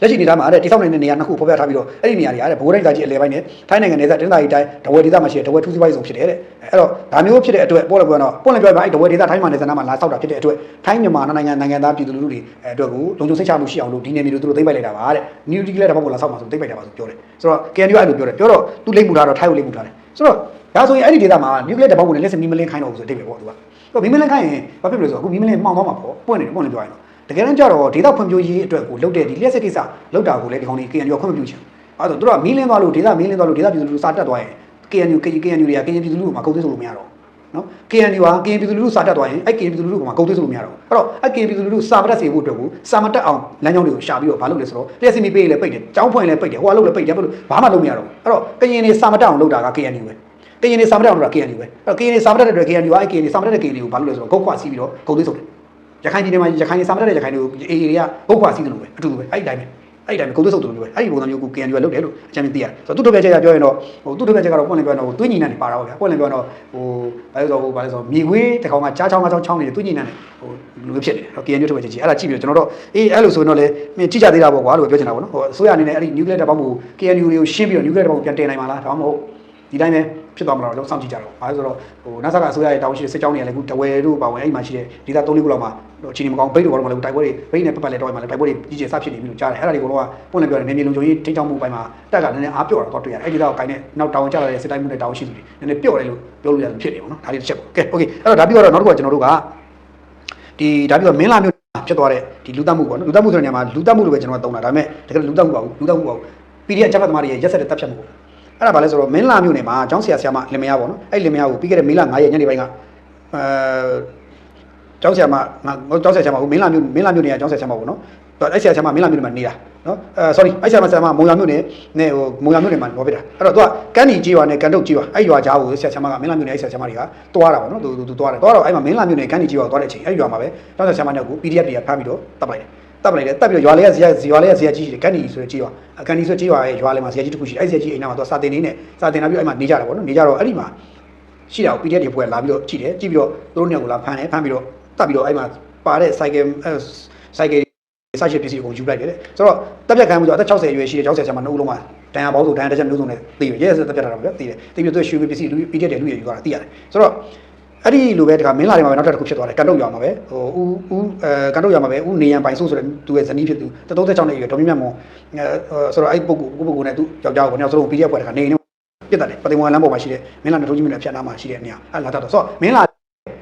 လက်ရှိအနေထားမှာတဲ့တိစောက်နေတဲ့နေရာနှစ်ခုဖော်ပြထားပြီးတော့အဲ့ဒီနေရာတွေအားတဲ့ဘိုးတိုင်းစာကြီးအလဲပိုင်းနဲ့ထိုင်းနိုင်ငံနယ်စပ်တင်းသာကြီးတိုင်းတဝဲဒေသမှာရှိတဲ့တဝဲထူးစီးပွားရေးဆောင်ဖြစ်တယ်တဲ့အဲ့တော့ဒါမျိုးဖြစ်တဲ့အတွက်ပေါ်လည်းပြောတော့ပေါ်လည်းပြောပါအဲ့တဝဲဒေသထိုင်းမှာနယ်စပ်နားမှာလာဆောက်တာဖြစ်တဲ့အတွက်ထိုင်းမြန်မာနိုင်ငံနိုင်ငံသားပြည်သူလူထုတွေအဲ့အတွက်ကိုလုံခြုံစိတ်ချမှုရှိအောင်လို့ဒီနယ်မြေတွေသူတို့သိမ့်ပိုက်လိုက်တာပါတဲ့ new deal လည်းတပောက်ကိုလာဆောက်မှာဆိုသိမ့်ပိုက်တာပါဆိုပြောတယ်ဆိုတော့ KNU အဲ့လိုပြောတယ်ပြောတော့သူလိမ့်မှုထားတော့ထိုင်းကိုလိမ့်မှုထားတယ်ဆိုတော့ဒါဆိုရင်အဲ့ဒီဒေသမှာ nuclear တပောက်ကိုလည်းလက်စမီမလင်းခိုင်းတော့ဘူးဆိုအတိတ်ပဲပေါ့သူကတော့မီမလင်းခိုင်းရင်ဘာဖြစ်လို့လဲဆိုတော့အခုမီမလင်းမှောင်သွားမှာပေါ့ပွင့်နေတယ်ပွင့်နေပြောရင် တော့တကယ်တမ်းကျတော့ဒေသဖွံ့ဖြိုးရေးအတွက်ကိုလုပ်တဲ့ဒီလျှက်စစ်ကိစ္စလုပ်တာကိုလည်းဒီကောင်တွေ KNU ကခွင့်မပြုချင်အဲ့တော့သူတို့ကမီလင်းသွားလို့ဒေသမီလင်းသွားလို့ဒေသပြည်သူလူစာတက်သွားရင် KNU KNU တွေက KNU ပြည်သူလူထုမှာကုန်သွင်းဆိုလို့မရတော့နော် KNU ဟာ KNU ပြည်သူလူထုစာတက်သွားရင်အဲ့ KNU ပြည်သူလူထုကကုန်သွင်းဆိုလို့မရတော့အဲ့တော့အဲ့ KNU ပြည်သူလူထုစာမတက်စေဖို့အတွက်ကိုစာမတက်အောင်လမ်းကြောင်းတွေကိုရှာပြီးတော့ဘာလုပ်လဲဆိုတော့လျှက်စစ်မီပေးရင်လည်းပိတ်တယ်ကျောင်းဖွင့်လည်းပိတ်တယ်ဟိုကလုပ်လည်းပိတ်တယ်ဘာလို့ဘာမှလုပ်မရတော့အဲ့တော့ကရင်တွေစာမတက်အောင်လုပ်တာက KNU ပဲကရင်တွေစာမတက်အောင်လုပ်တာ KNU ပဲအဲ့တော့ကရင်တွေစာမတက်တဲ့အတွက် KNU ကအဲ့ KNU စာမတက်တဲ့ KNU ကိုဘာလုပ်လဲဆိုတော့ဂုတ်ခွာစီးပြီးတော့ကုန်သွင်းဆိုတယ် ရခိုင်ပြည်နယ်မှာရခိုင်တွေစာမတက်တဲ့ရခိုင်တွေကို AA တွေကဂုတ်ခွာစီးတယ်လို့ပဲအတူတူပဲအဲ့ဒီတိုင်းပဲအဲ့ဒီတိုင်းပဲကုန်သွင်းဆုပ်တယ်လို့ပဲအဲ့ဒီပုံစံမျိုးကို KNU ကလုပ်တယ်လို့အကြမ်းမြင်သိရတယ်ဆိုတော့သူ့ထုတ်ပြချက်ကပြောရင်တော့ဟိုသူ့ထုတ်ပြချက်ကတော့ပွင့်လင်းပြောရင်တော့တွင်းညီနန်းနေပါတာပေါ့ဗျာပွင့်လင်းပြောရင်တော့ဟိုဘာလို့ဆိုဟိုဘာလို့ဆိုမြေခွေးတစ်ကောင်ကကြားချောင်းကချောင်းချောင်းနေတယ်တွင်းညီနန်းနေဟိုလူမျိုးဖြစ်နေတယ်တော့ KNU ထုတ်ပြချက်ကြီးအဲ့ဒါကြည့်ပြီးတော့ကျွန်တော်တို့အေးအဲ့လိုဆိုရင်တော့လေမင်းကြည့်ကြသေးတာပေါ့ကွာလို့ပြောချင်တာပေါ့နော်ဟိုအစိုးရအနေနဲ့အဲ့ဒီ nuclear တပ်ပေါင်းကို KNU တွေကိုရှင်းပြီးတော့ nuclear တပ်ပေါင်းကိုပြန်တင်နိုင်မှာလားဒါမှမဟုတ်ဒီတိုင်းပဲ ဖြစ်သွားမှာတော့ကျွန်တော်စောင့်ကြည့်ကြတော့။ဘာလို့ဆိုတော့ဟို NASA ကအစိုးရရဲ့တောင်းရှိတဲ့စစ်ကြောင်းတွေကလည်းအခုတဝဲတို့ပါဝင်အဲ့ဒီမှာရှိတဲ့ဒေသ၃လေးခုလောက်မှာဟိုအချိန်မကောင်းဘိတ်တို့ဘာလို့မလဲတိုက်ပွဲတွေဘိတ်နဲ့ပတ်ပတ်လဲတော့မှလည်းတိုက်ပွဲတွေကြီးကျယ်စဖြစ်နေပြီလို့ကြားတယ်။အဲ့ဒါတွေကိုတော့ပွင့်လင်းပြောတယ်နေမြေလုံခြုံရေးထိန်းချောင်းမှုပိုင်းမှာတက်ကလည်းနည်းနည်းအားပြော့တာတော့တွေ့ရတယ်။အဲ့ဒီတော့ကိုင်းနဲ့နောက်တောင်းကြလာတဲ့စစ်တိုင်းမှုနဲ့တောင်းရှိသူတွေနည်းနည်းပြော့တယ်လို့ပြောလို့ရတယ်ဖြစ်နေပါတော့။ဒါလေးတစ်ချက်ပေါ့။ကဲ okay အဲ့တော့ဒါပြီးတော့နောက်တစ်ခုကကျွန်တော်တို့ကဒီဒါပြီးတော့မင်းလာမျိုးဖြစ်သွားတဲ့ဒီလူတက်မှုပေါ့နော်လူတက်မှုဆိုတဲ့နေရာမှာလူတက်မှုလို့ပဲကျွန်တော်ကသုံးတာဒါပေမဲ့တကယ်လူတက်မှုပါဘူးလူတက်မှုပါဘူး PDF အကြမ်းဖက်သမားတွေရဲ့ရက်ဆက်တဲ့တပ်ဖြတ်မှုပေါ့ အဲ့ဒါဘာလဲဆိုတော့မင်းလာမျိုးနယ်မှာကျောင်းဆရာဆရာမလင်မယားပေါ့နော်အဲ့လင်မယားကိုပြီးခဲ့တဲ့မေလ9ရက်ညနေပိုင်းကအဲကျောင်းဆရာမငါကျောင်းဆရာဆရာမကိုမင်းလာမျိုးမင်းလာမျိုးနယ်ကကျောင်းဆရာဆရာမပေါ့နော်အဲ့ဆရာဆရာမမင်းလာမျိုးနယ်မှာနေတာနော်အဲ sorry အဲ့ဆရာမဆရာမမုံရမျိုးနယ်နဲ့ဟိုမုံရမျိုးနယ်မှာလောပြတာအဲ့တော့သူကကန်းနီကြီးရွာနဲ့ကန်တုတ်ကြီးရွာအဲ့ရွာကြားကိုဆရာဆရာမကမင်းလာမျိုးနယ်အဲ့ဆရာဆရာမတွေကတွားတာပေါ့နော်သူသူတွားတယ်တွားတော့အဲ့မှာမင်းလာမျိုးနယ်ကန်းနီကြီးရွာကိုတွားတဲ့အချိန်အဲ့ရွာမှာပဲကျောင်းဆရာဆရာမနဲ့ကို PDF တွေကဖမ်းပြီးတော့တပ်လိုက်တယ် တပ်ပလိုက်တယ်တပ်ပြီးတော့ရွာလေးကဇီယာဇီရွာလေးကဇီယာကြီးရှိတယ်ကန်နီဆိုတဲ့ကြီးရွာကန်နီဆိုတဲ့ကြီးရွာရဲ့ရွာလေးမှာဇီယာကြီးတစ်ခုရှိတယ်အဲ့ဇီယာကြီးအိမ်နာမှာသူကစာတင်နေနဲ့စာတင်လာပြီးအဲ့မှာနေကြတာပေါ့နော်နေကြတော့အဲ့ဒီမှာရှိတာကို PDF တွေဖွဲ့လာပြီးတော့ကြည့်တယ်ကြည့်ပြီးတော့သူတို့နှစ်ယောက်ကိုလာဖမ်းတယ်ဖမ်းပြီးတော့တပ်ပြီးတော့အဲ့မှာပါတဲ့ cycle စိုက်ကယ်စရှိပစ္စည်းကိုယူလိုက်တယ်ဆိုတော့တပ်ပြတ်ခံမှုဆိုအသက်60အရွယ်ရှိတဲ့ကျောင်းဆရာဆရာမနှုတ်လုံးမှာတန်ရာပေါင်းစုတန်ရာတစ်ချက်မျိုးစုံနဲ့သိရရဲရဲတပ်ပြတ်တာတော့ဗျာသိတယ်သိပြီးတော့ရွှေပစ္စည်းလူ PDF တွေလူရယူသွားတာသိရတယ်ဆိုတော့ အဲ့ဒီလိုပဲတခါမင်းလာတွေမှာပဲနောက်တစ်ခုဖြစ်သွားတယ်ကန်တုတ်ရွာမှာပဲဟိုဦးဦးအဲကန်တုတ်ရွာမှာပဲဦးနေရန်ပိုင်ဆိုးဆိုတဲ့သူရဲ့ဇနီးဖြစ်သူ36နှစ်အရွယ်ဒေါ်မြတ်မွန်အဲဆိုတော့အဲ့ပုဂ္ဂိုလ်ပုဂ္ဂိုလ်နဲ့သူယောက်ျားကိုနှစ်ယောက်စလုံး PDF ဖွဲ့တခါနေနေပြတ်တယ်ပတိမွန်လမ်းပေါ်မှာရှိတဲ့မင်းလာနဲ့ထိုးကြီးမြင့်နဲ့ဖြတ်နာမှာရှိတဲ့နေရာအဲ့လာတော့ဆိုတော့မင်းလာ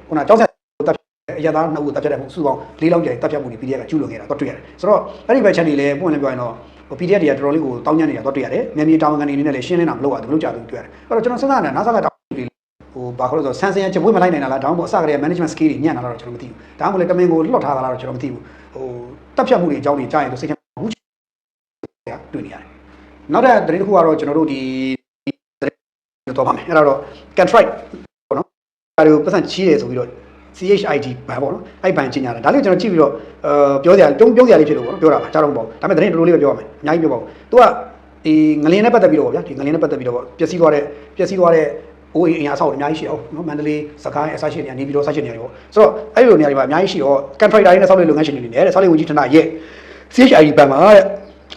ခုနကျောင်းဆရာတပ်အရသာနှစ်ဦးတပ်ဖြတ်တဲ့မှုစုပေါင်း၄လောင်းကျတပ်ဖြတ်မှုတွေ PDF ကကျူးလွန်ခဲ့တာတော့တွေ့ရတယ်ဆိုတော့အဲ့ဒီဘက်ချက်တွေလည်းပွင့်လင်းပြောရင်တော့ဟို PDF တွေကတော်တော်လေးကိုတောင်းညံ့နေတာတော့တွေ့ရတယ်မြန်မြန်တာဝန်ခံနေနေလည်းရှင်းလင်းတာမလုပ်ရဘူးမလုပ်ကြဘူးတွေ့ရတယ်အဲ့တော့ကျွန်တော်စဉ်းစားနေတာ NASA ကတောင်းတွေ ဟိုဘာခေါ်လို့ဆိုဆန်ဆန်ချက်ပွေးမလိုက်နိုင်တာလားဒါမှမဟုတ်အစကတည်းက management skill တွေညံ့တာလားတော့ကျွန်တော်မသိဘူးဒါမှမဟုတ်လေတမင်ကိုလွတ်ထားတာလားတော့ကျွန်တော်မသိဘူးဟိုတပ်ဖြတ်မှုတွေအကြောင်းတွေကြားရင်တော့စိတ်ချဘူးတွေ့နေရတယ်နောက်တဲ့သတင်းတစ်ခုကတော့ကျွန်တော်တို့ဒီတော့ပါမယ်အဲ့ဒါတော့ contrite ပေါ့နော်ဒါတွေကိုပတ်စံချီးတယ်ဆိုပြီးတော့ CHID ဘာပေါ့နော်အဲ့ဘန်ချင်းညာတာဒါလေးကိုကျွန်တော်ကြည့်ပြီးတော့အဲပြောစရာတုံးပြောစရာလေးဖြစ်လို့ပေါ့နော်ပြောတာပါကြားတော့ပေါ့ဒါပေမဲ့သတင်းတော်တော်လေးပဲပြောရမယ်အများကြီးပြောပါဦး။ तू ကဒီငလင်းနဲ့ပတ်သက်ပြီးတော့ဗျာဒီငလင်းနဲ့ပတ်သက်ပြီးတော့ပျက်စီးသွားတဲ့ပျက်စီးသွားတဲ့ အိုးအိမ်အင်အားဆောက်အများကြီးရှိအောင်နော်မန္တလေးစကိုင်းအစရှိနေနေပြီးတော့စရှိနေတယ်ပေါ့ဆိုတော့အဲ့လိုနေရာတွေမှာအများကြီးရှိတော့ contractor တွေနဲ့ဆောက်လုပ်လုပ်ငန်းရှင်တွေနေတယ်ဆောက်လုပ်ဝင်ကြီးဌာနရဲ့ CHID ဘန်မှာတဲ့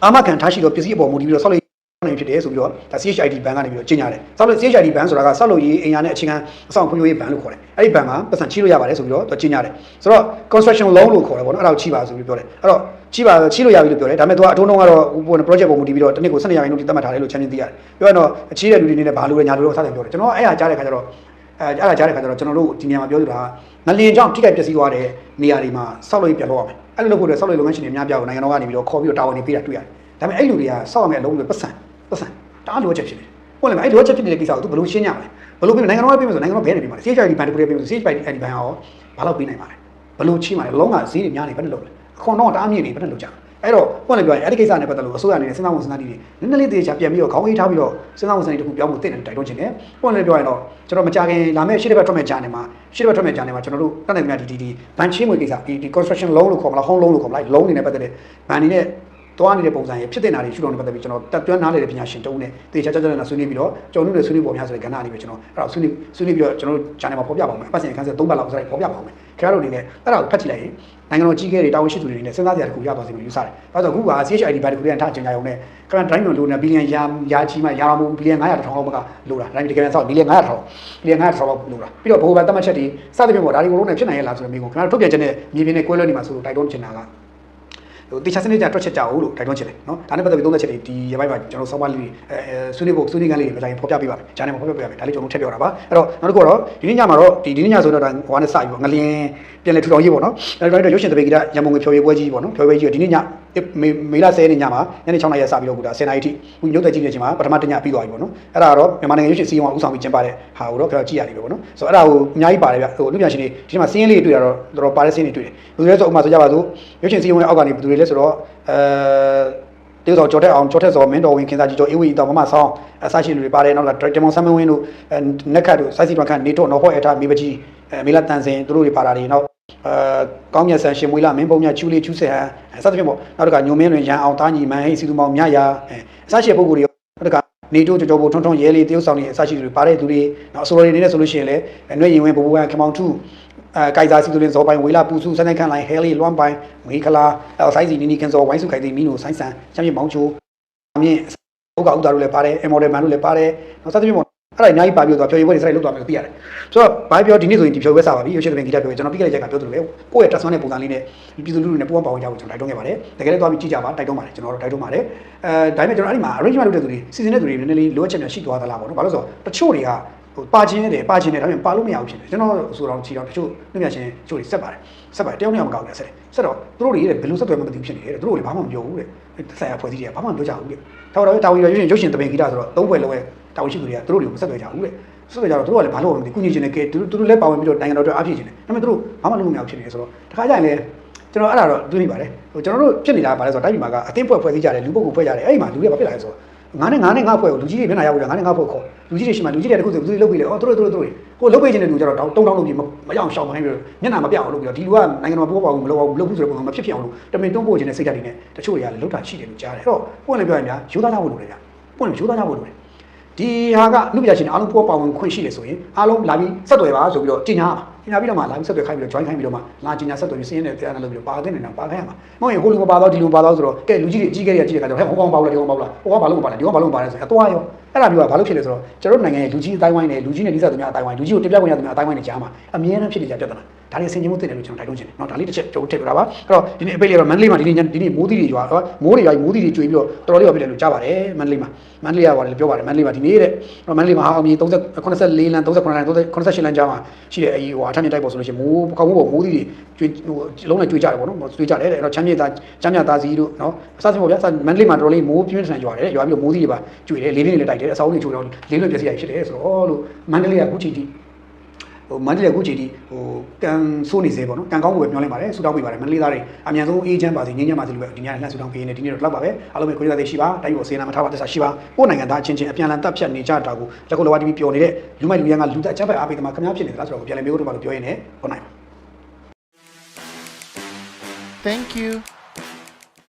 အာမခံထားရှိတော့ပစ္စည်းအပေါ်မူတည်ပြီးတော့ဆောက်လုပ် နေဖြစ်တယ်ဆိုပြီးတော့ဒါ CHID ဘန်ကနေပြီးတော့ကျင်းရတယ်ဆောက်လို့ CHID ဘန်ဆိုတာကဆောက်လို့ရေးအင်ယာနဲ့အခြေခံအဆောင်ဖွံ့ဖြိုးရေးဘန်လို့ခေါ်တယ်အဲ့ဒီဘန်မှာပတ်စံချီလို့ရပါတယ်ဆိုပြီးတော့သူကျင်းရတယ်ဆိုတော့ construction loan လို့ခေါ်တယ်ပေါ့နော်အဲ့ဒါကိုချီပါဆိုပြီးပြောတယ်အဲ့တော့ချီပါချီလို့ရပြီလို့ပြောတယ်ဒါပေမဲ့သူကအထုံးလုံးကတော့ဟို project ပုံမူတည်ပြီးတော့တစ်နှစ်ကို12ရာခိုင်နှုန်းတိသတ်မှတ်ထားတယ်လို့ချမ်းချင်းသိရတယ်ပြောရတော့အချီးတဲ့လူတွေနေနဲ့ဘာလို့လဲညာလို့တော့စတယ်ပြောတယ်ကျွန်တော်အဲ့ဒါကြားတဲ့ခါကျတော့အဲအဲ့ဒါကြားတဲ့ခါကျတော့ကျွန်တော်တို့ဒီနေရာမှာပြောဆိုတာငလင်ကြောင့်ထိခိုက်ပျက်စီးသွားတဲ့နေရာတွေမှာဆောက်လို့ပြန်လုပ်ရမယ်အဲ့လိုလုပ်ဖို့အတွက်ဆောက်လို့လုပ်ငန်းရှင်တွေအများပြားကိုနိုင်ငံတော်ကနေပြီးတော့ခေါ်ပြီးတော့တာဝန်တွေပေးတာတွေ့ရတယ်ဒါပေမဲ့အဲ့လူတွေကဆောက်ရမယ့်အလုံးတွေပတ်စံ ပတ်စံတအားလိုချက်ဖြစ်နေတယ်ဟုတ်လားအဲ့လိုချက်ဖြစ်နေတဲ့ကိစ္စကိုသူဘယ်လိုရှင်းကြမလဲဘယ်လိုပြင်နိုင်ငံတော်ကပြင်ဆိုနိုင်ငံတော်ဘယ်နေပြင်မှာလဲ CHID ဘန်တခုတည်းပြင်ဆို CHID အဲ့ဒီဘန်ရောဘာလို့ပြီးနိုင်ပါလဲဘယ်လိုချိမှလဲလုံးကဈေးတွေများနေဘယ်နဲ့လုပ်လဲအခွန်တော့တအားမြင့်နေဘယ်နဲ့လုပ်ကြလဲအဲ့တော့ပွင့်လည်းပြောရင်အဲ့ဒီကိစ္စနဲ့ပတ်သက်လို့အစိုးရအနေနဲ့စဉ်းစားဝင်စဉ်းစားနည်းတွေနည်းနည်းလေးသေချာပြန်ပြီးတော့ခေါင်းအေးထားပြီးတော့စဉ်းစားဝင်စဉ်းစားနည်းတစ်ခုပြောင်းဖို့တင့်တယ်တိုက်တွန်းချင်တယ်ပွင့်လည်းပြောရင်တော့ကျွန်တော်မကြခင်လာမယ့်ရှေ့တစ်ဘက်ထွက်မဲ့ဂျာနယ်မှာရှေ့တစ်ဘက်ထွက်မဲ့ဂျာနယ်မှာကျွန်တော်တို့တက်နေကြဒီဒီဒီဘန်ချင်းငွေကိစ္စဒီဒီ construction loan လို့ခေါ်မလား home loan လို့ခေါ်မလား loan နေနဲ့ပတ်သက်တဲ့ဘန်နေနဲ့ တွားနေတဲ့ပုံစံရဖြစ်တဲ့နာတွေရှုတော်နဲ့ပတ်သက်ပြီးကျွန်တော်တက်တွန်းနားလေတဲ့ပညာရှင်တုံးနဲ့တေချာချာချာနဲ့ဆွေးနွေးပြီးတော့ကျွန်တော်တို့လည်းဆွေးနွေးပေါ်များဆိုတဲ့ကဏ္ဍအနေနဲ့ကျွန်တော်အဲ့တော့ဆွေးနွေးဆွေးနွေးပြီးတော့ကျွန်တော်တို့ channel မှာပေါ်ပြပါအောင်မယ်အပတ်စဉ်အခန်းဆက်၃ပတ်လောက်ဆိုရင်ပေါ်ပြပါအောင်မယ်ခင်ဗျားတို့အနေနဲ့အဲ့ဒါကိုဖတ်ကြည့်လိုက်ရင်နိုင်ငံတော်ကြီးကဲတွေတာဝန်ရှိသူတွေအနေနဲ့စဉ်းစားစရာတစ်ခုရပါစေလို့ယူဆတယ်။ဘာလို့လဲဆိုတော့အခုက CHID ဘတ်တစ်ခုတည်းထားကြင်ကြရုံနဲ့ခဏတိုင်းမျိုးလိုနေဘီလီယံရာရာချီမှရာမဘီလီယံ900ထောင်လောက်မကလိုတာ။ဒါပေမဲ့တကယ်ဆောက်ဘီလီယံ900ထောင်ဘီလီယံ900ထောင်လောက်လိုတာ။ပြီးတော့ဘိုးဘန်တတ်မှတ်ချက်တွေစသဖြင့်ပေါ့ဒါတွေကိုလုံးနဲ့ဖြစ်နိုင်ရလားဆိုတဲ့မိကိုခင်ဗျားတို့ထုတ်ပြန်ချက်နဲ့မြေပြင်နဲ့ကွဲလွဲနေမှာဆိုလို့တိုက်တွန်းချင်တာက ဟိုတေချာစနစ်ကြတွက်ချက်ကြအောင်လို့တိုက်တွန်းချင်တယ်နော်ဒါနဲ့ပတ်သက်ပြီးသုံးသက်ချက်တွေဒီရပိုင်းမှာကျွန်တော်စောင်းမလေးတွေအဲဆွေးနွေးဖို့ဆွေးနွေးခန်းလေးတွေပဲတိုင်းဖော်ပြပေးပါမယ်ဂျာနယ်မှာဖော်ပြပေးပါမယ်ဒါလေးကျွန်တော်ထည့်ပြောတာပါအဲ့တော့နောက်တစ်ခုတော့ဒီနေ့ညမှာတော့ဒီဒီနေ့ညဆိုတော့ဒါဟိုကနေစပြီးပေါ့ငလျင်ပြန်လေထူထောင်ရေးပေါ့နော်အဲ့တော့ရုပ်ရှင်တပေကိရရမုံငွေဖြော်ရေးပွဲကြီးပေါ့နော်ဖြော်ရေးကြီးဒီနေ့ညမေမေလ10ရက်နေ့ညမှာညနေ6နာရီစပြီးတော့ခုဒါ10နာရီထိခုညုတ်တဲ့ကြည့်နေချိန်မှာပထမတညပြီးသွားပြီပေါ့နော်အဲ့ဒါတော့မြန်မာနိုင်ငံရုပ်ရှင်စီးရုံကဥဆောင်ပြီးကျင်းပတဲ့ဟာကိုတော့ကျွန်တော်ကြည့်ရတယ်ပေါ့နော်ဆိုတော့အဲ့ဒါကိုအများကြီးပါတယ်ဗျဟိုလူပြန်ရှင်တွေဒီမှာစင်းလေးတွေ့တာတော့တော်တော်ပါတဲ့စင်းတွေတွေ့တယ်ဘယ်လိုလဲဆိုဥပမာဆိုကြပါစို့ရုပ်ရှင်စီးရုံရဲ့အောက်ကနေဘယ်သူတွေလဲဆိုတော့အဲ တေးတော်ကျော်တက်အောင်ကျော်တက်စောမင်းတော်ဝင်ခင်စားကြီးကျော်အေးဝီတော်မမဆောင်းအစရှိလူတွေပါတယ်နောက်ကဒရမွန်ဆမ်မဝင်းတို့နက်ခတ်တို့စိုက်စီတွန်ခန့်နေတော့နော်ဟော့အထားမေပကြီးအဲမေလာတန်စင်တို့တွေပါတာတွေနောက်အဲကောင်းမြတ်ဆန်ရှင်မွေးလာမင်းပုံမြချူလေးချူးဆက်ဟန်အဲစသဖြင့်ပေါ့နောက်တစ်ခါညုံမင်းတွင်ရန်အောင်သားညီမန်ဟိစီသူမောင်မြရာအဲအစရှိပုဂ္ဂိုလ်တွေနောက်တစ်ခါနေတို့ကြော်ဘောထွန်းထွန်းရဲလေးတရုတ်ဆောင်နေအစရှိလူတွေပါတဲ့သူတွေနောက်အစိုးရတွေနေနဲ့ဆိုလို့ရှိရင်လည်းနှွေရင်ဝင်ဘဘူကန်ခမောင်ထူ အဲကိုက်စားစီသူလင်းဇော်ပိုင်ဝေလာပူစုစနေခန့်လိုင်းဟဲလီလွမ်ပိုင်မေခလာအဲဆိုင်းစီနီနီကန်ဇော်ဝိုင်းစုခိုင်သိမီနိုဆိုင်းဆန်ချမ်းမြေမောင်ချိုအမြင့်ဥက္ကဥဒါတို့လည်းပါတယ်အမော်ဒယ်မန်တို့လည်းပါတယ်နောက်စသဖြင့်ပေါ့အဲ့ဒါအများကြီးပါပြီးတော့ဖြော်ရည်ပွဲတွေစလိုက်လုပ်သွားမယ်လို့သိရတယ်ဆိုတော့ဘာပြောဒီနေ့ဆိုရင်ဒီဖြော်ရည်ပွဲစပါပြီရုပ်ရှင်သဘင်ဂီတပြောရင်ကျွန်တော်ပြီးခဲ့တဲ့ရက်ကပြောသလိုပဲကိုယ့်ရဲ့တက်ဆွမ်းတဲ့ပုံစံလေးနဲ့ပြည်သူလူထုနဲ့ပူးပေါင်းပါဝင်ကြဖို့ကျွန်တော်တိုက်တွန်းခဲ့ပါတယ်တကယ်လည်းသွားပြီးကြည့်ကြပါတိုက်တွန်းပါတယ်ကျွန်တော်တို့တိုက်တွန်းပါတယ်အဲဒါပေမဲ့ကျွန်တော်အဲ့ဒီမှာ arrangement လုပ်တဲ့သူတွေစီစဉ်တဲ့သူတွေနည်းနည်းလေးလိုအပ်ချက်များရှိသွားသလားပေါ့နော်ဘာလို့လဲဆိုတော့တချို့တွေက ဟိုပါချင်းတယ်ပါချင်းတယ်ဒါပေမဲ့ပါလို့မရဘူးဖြစ်တယ်ကျွန်တော်ဆိုတော့ချီတော့တချို့နှမြချင်းချို့တွေဆက်ပါတယ်ဆက်ပါတယ်တယောက်နဲ့မကောက်ဘူးဆက်တယ်ဆက်တော့သူတို့တွေတဲ့ဘယ်လိုဆက်သွယ်မှမသိဘူးဖြစ်နေတယ်သူတို့တွေဘာမှမပြောဘူးတဲ့ဆက်ရဖွဲ့စည်းတယ်ဘာမှမပြောကြဘူးတဲ့ထောက်တော့တာဝန်ရရွှေရုပ်ရှင်တပင်ဂီတဆိုတော့သုံးဖွဲ့လုံးရဲ့တာဝန်ရှိသူတွေကသူတို့တွေကိုမဆက်သွယ်ကြဘူးတဲ့ဆက်သွယ်ကြတော့သူတို့ကလည်းဘာလို့လဲမသိကုညီချင်တယ်ကဲသူတို့သူတို့လည်းပါဝင်ပြီးတော့နိုင်ငံတော်အတွက်အားဖြည့်ချင်တယ်ဒါပေမဲ့သူတို့ဘာမှလုပ်လို့မရဘူးဖြစ်နေတယ်ဆိုတော့တခါကျရင်လည်းကျွန်တော်အဲ့ဒါတော့တွေးမိပါတယ်ဟိုကျွန်တော်တို့ဖြစ်နေတာကဘာလဲဆိုတော့တိုင်းပြည်မှာကအတင်းဖွဲ့ဖွဲ့စည်းကြတယ်လူပုဂ္ဂိုလ်ဖွဲ့ကြတယ်အဲ့ဒီမှာလူတွေကဘာဖြစ်လာလဲဆိုတော့ ငါနဲ့ငါနဲ့ငါဖွဲ့ကိုလူကြီးတွေမျက်နှာရောက်ပြီးတော့ငါနဲ့ငါဖွဲ့ခေါ်လူကြီးတွေရှိမှလူကြီးတွေတခုဆိုသူတွေလုပ်ပြီးလေအော်သူတို့သူတို့သူတွေကိုလုပ်ပေးခြင်းတဲ့လူကြတော့တုံးတောင်းလုပ်ပြီးမရအောင်ရှောင်မိုင်းပြီးတော့မျက်နှာမပြောက်အောင်လုပ်ပြီးတော့ဒီလူကနိုင်ငံတော်ပိုးပေါအောင်မလုပ်အောင်မလုပ်ဘူးဆိုတဲ့ပုံစံမဖြစ်ဖြစ်အောင်လို့တမင်တွန်းပို့ခြင်းနဲ့စိတ်ဓာတ်တွေနဲ့တချို့တွေကလည်းလုတာရှိတယ်လို့ကြားတယ်အဲ့တော့ပွင့်လည်းပြောရင်များယူသားကြဖို့လိုတယ်ဗျပွင့်လည်းယူသားကြဖို့လိုတယ်ဒီဟာကလူပြချင်းအားလုံးပိုးပေါအောင်ခွင့်ရှိတယ်ဆိုရင်အားလုံးလာပြီးဆက်သွယ်ပါဆိုပြီးတော့ကြီးညာကြီး ညာပြီးတော့မှလာပြီးဆက်သွယ်ခိုင်းပြီးတော့ join ခိုင်းပြီးတော့မှလာကြီးညာဆက်သွယ်ပြီးစင်းရဲတဲ့တရားနဲ့လုပ်ပြီးတော့ပါတဲ့နေတော့ပါခိုင်းရမှာမဟုတ်ရင်ဟိုလူမပါတော့ဒီလူမပါတော့ဆိုတော့ကဲလူကြီးတွေအကြီးကဲတွေကကြီးတဲ့ခါကျတော့ဟဲ့ဟိုကောင်ပါလို့ဒီကောင်ပါလို့ဟိုကောင်ဘာလို့မပါလဲဒီကောင်ဘာလို့မပါလဲဆိုတော့အသွားရောအဲ့ဒါမျိုးကဘာလို့ဖြစ်လဲဆိုတော့ကျွန်တော်တို့နိုင်ငံရဲ့လူကြီးအတိုင်းဝိုင်းနဲ့လူကြီးနဲ့လိစပ်သူများအတိုင်းဝိုင်းလူကြီးကိုတင်ပြခွင့်ရသူများအတိုင်းဝိုင်းနဲ့ကြားမှာအမြဲတမ်းဖြစ်နေကြပြဿနာဒါတွေဆင်ခြင်မှုသိတယ်လို့ကျွန်တော်တိုက်တွန်းချင်တယ်เนาะဒါလေးတစ်ချက်ကျွန်တော်ထည့်ပြတာပါအဲ့တော့ဒီနေ့အပိတ်လေးတော့မန္တလေးမှာဒီနေ့ဒီနေ့မိုးသီးတွေရွာတော့မိုးတွေရွာမိုးသီးတွေကျွေးပြီးတော့တော်တော်လေးပါဖြစ်တယ်လို့ကြားပါတယ်မန္တလေးမှာမန္တလေးကပါတယ်ပြောပါတယ်မန္တလေးမှာဒီနေ့တဲ့မန္တလေးမှာဟာအောင်မြေ30 84လမ်း38လမ်း88လမ်းကြားမှာရှိတဲ့အကြီးဟိုအထက်မြင့်တိုက်ပေါ်ဆိုလို့ရှိရင်မိုးကောင်းမိုးပေါ်မိုးသီးတွေကျွေးဟိုလုံးနဲ့ကျွေးကြတယ်ပေါ့နော်ကျွေးကြတယ်အဲ့တော့ချမ်းမြေသားချမ်းမြသားစီတို့เนาะအစစပေါ့ဗျာမန္တလေးမှာတော်တော်လေးမိုးပြင်းထန်ရွာတယ်ရွာပြီးတော့မိုးသီးတွေပါကျွေးတယ်လေးလေးတွေလည်းတိုက် တယ်အစောင်းတွေချိုးတော့လေးလွတ်ပြည့်စည်ရဖြစ်တယ်ဆိုတော့လို့မန္တလေးကအခုချိန်ထိဟိုမန္တလေးအခုချိန်ထိဟိုကန်ဆိုးနေစေပေါ့နော်ကန်ကောင်းကိုပဲပြောလိုက်ပါတယ်ဆူတောင်းပေးပါတယ်မန္တလေးသားတွေအမြန်ဆုံးအေးချမ်းပါစေငြိမ်းချမ်းပါစေလို့ပဲဒီညနဲ့လှမ်းဆူတောင်းပေးနေဒီနေ့တော့လောက်ပါပဲအားလုံးပဲခွေးသားတွေရှိပါတိုင်းကိုစေနာမထားပါသက်သာရှိပါကိုယ်နိုင်ငံသားအချင်းချင်းအပြန်အလှန်တပ်ဖြတ်နေကြတာကိုလက်ကိုလဝါတီဗီပျော်နေတဲ့လူမိုက်လူရန်ကလူသက်အချမ်းဖက်အားပေးသမားခင်ဗျားဖြစ်နေသလားဆိုတော့ပြန်လည်မျိုးတို့ပါလို့ပြောရင်းနဲ့ဟောနိုင်ပါ Thank you.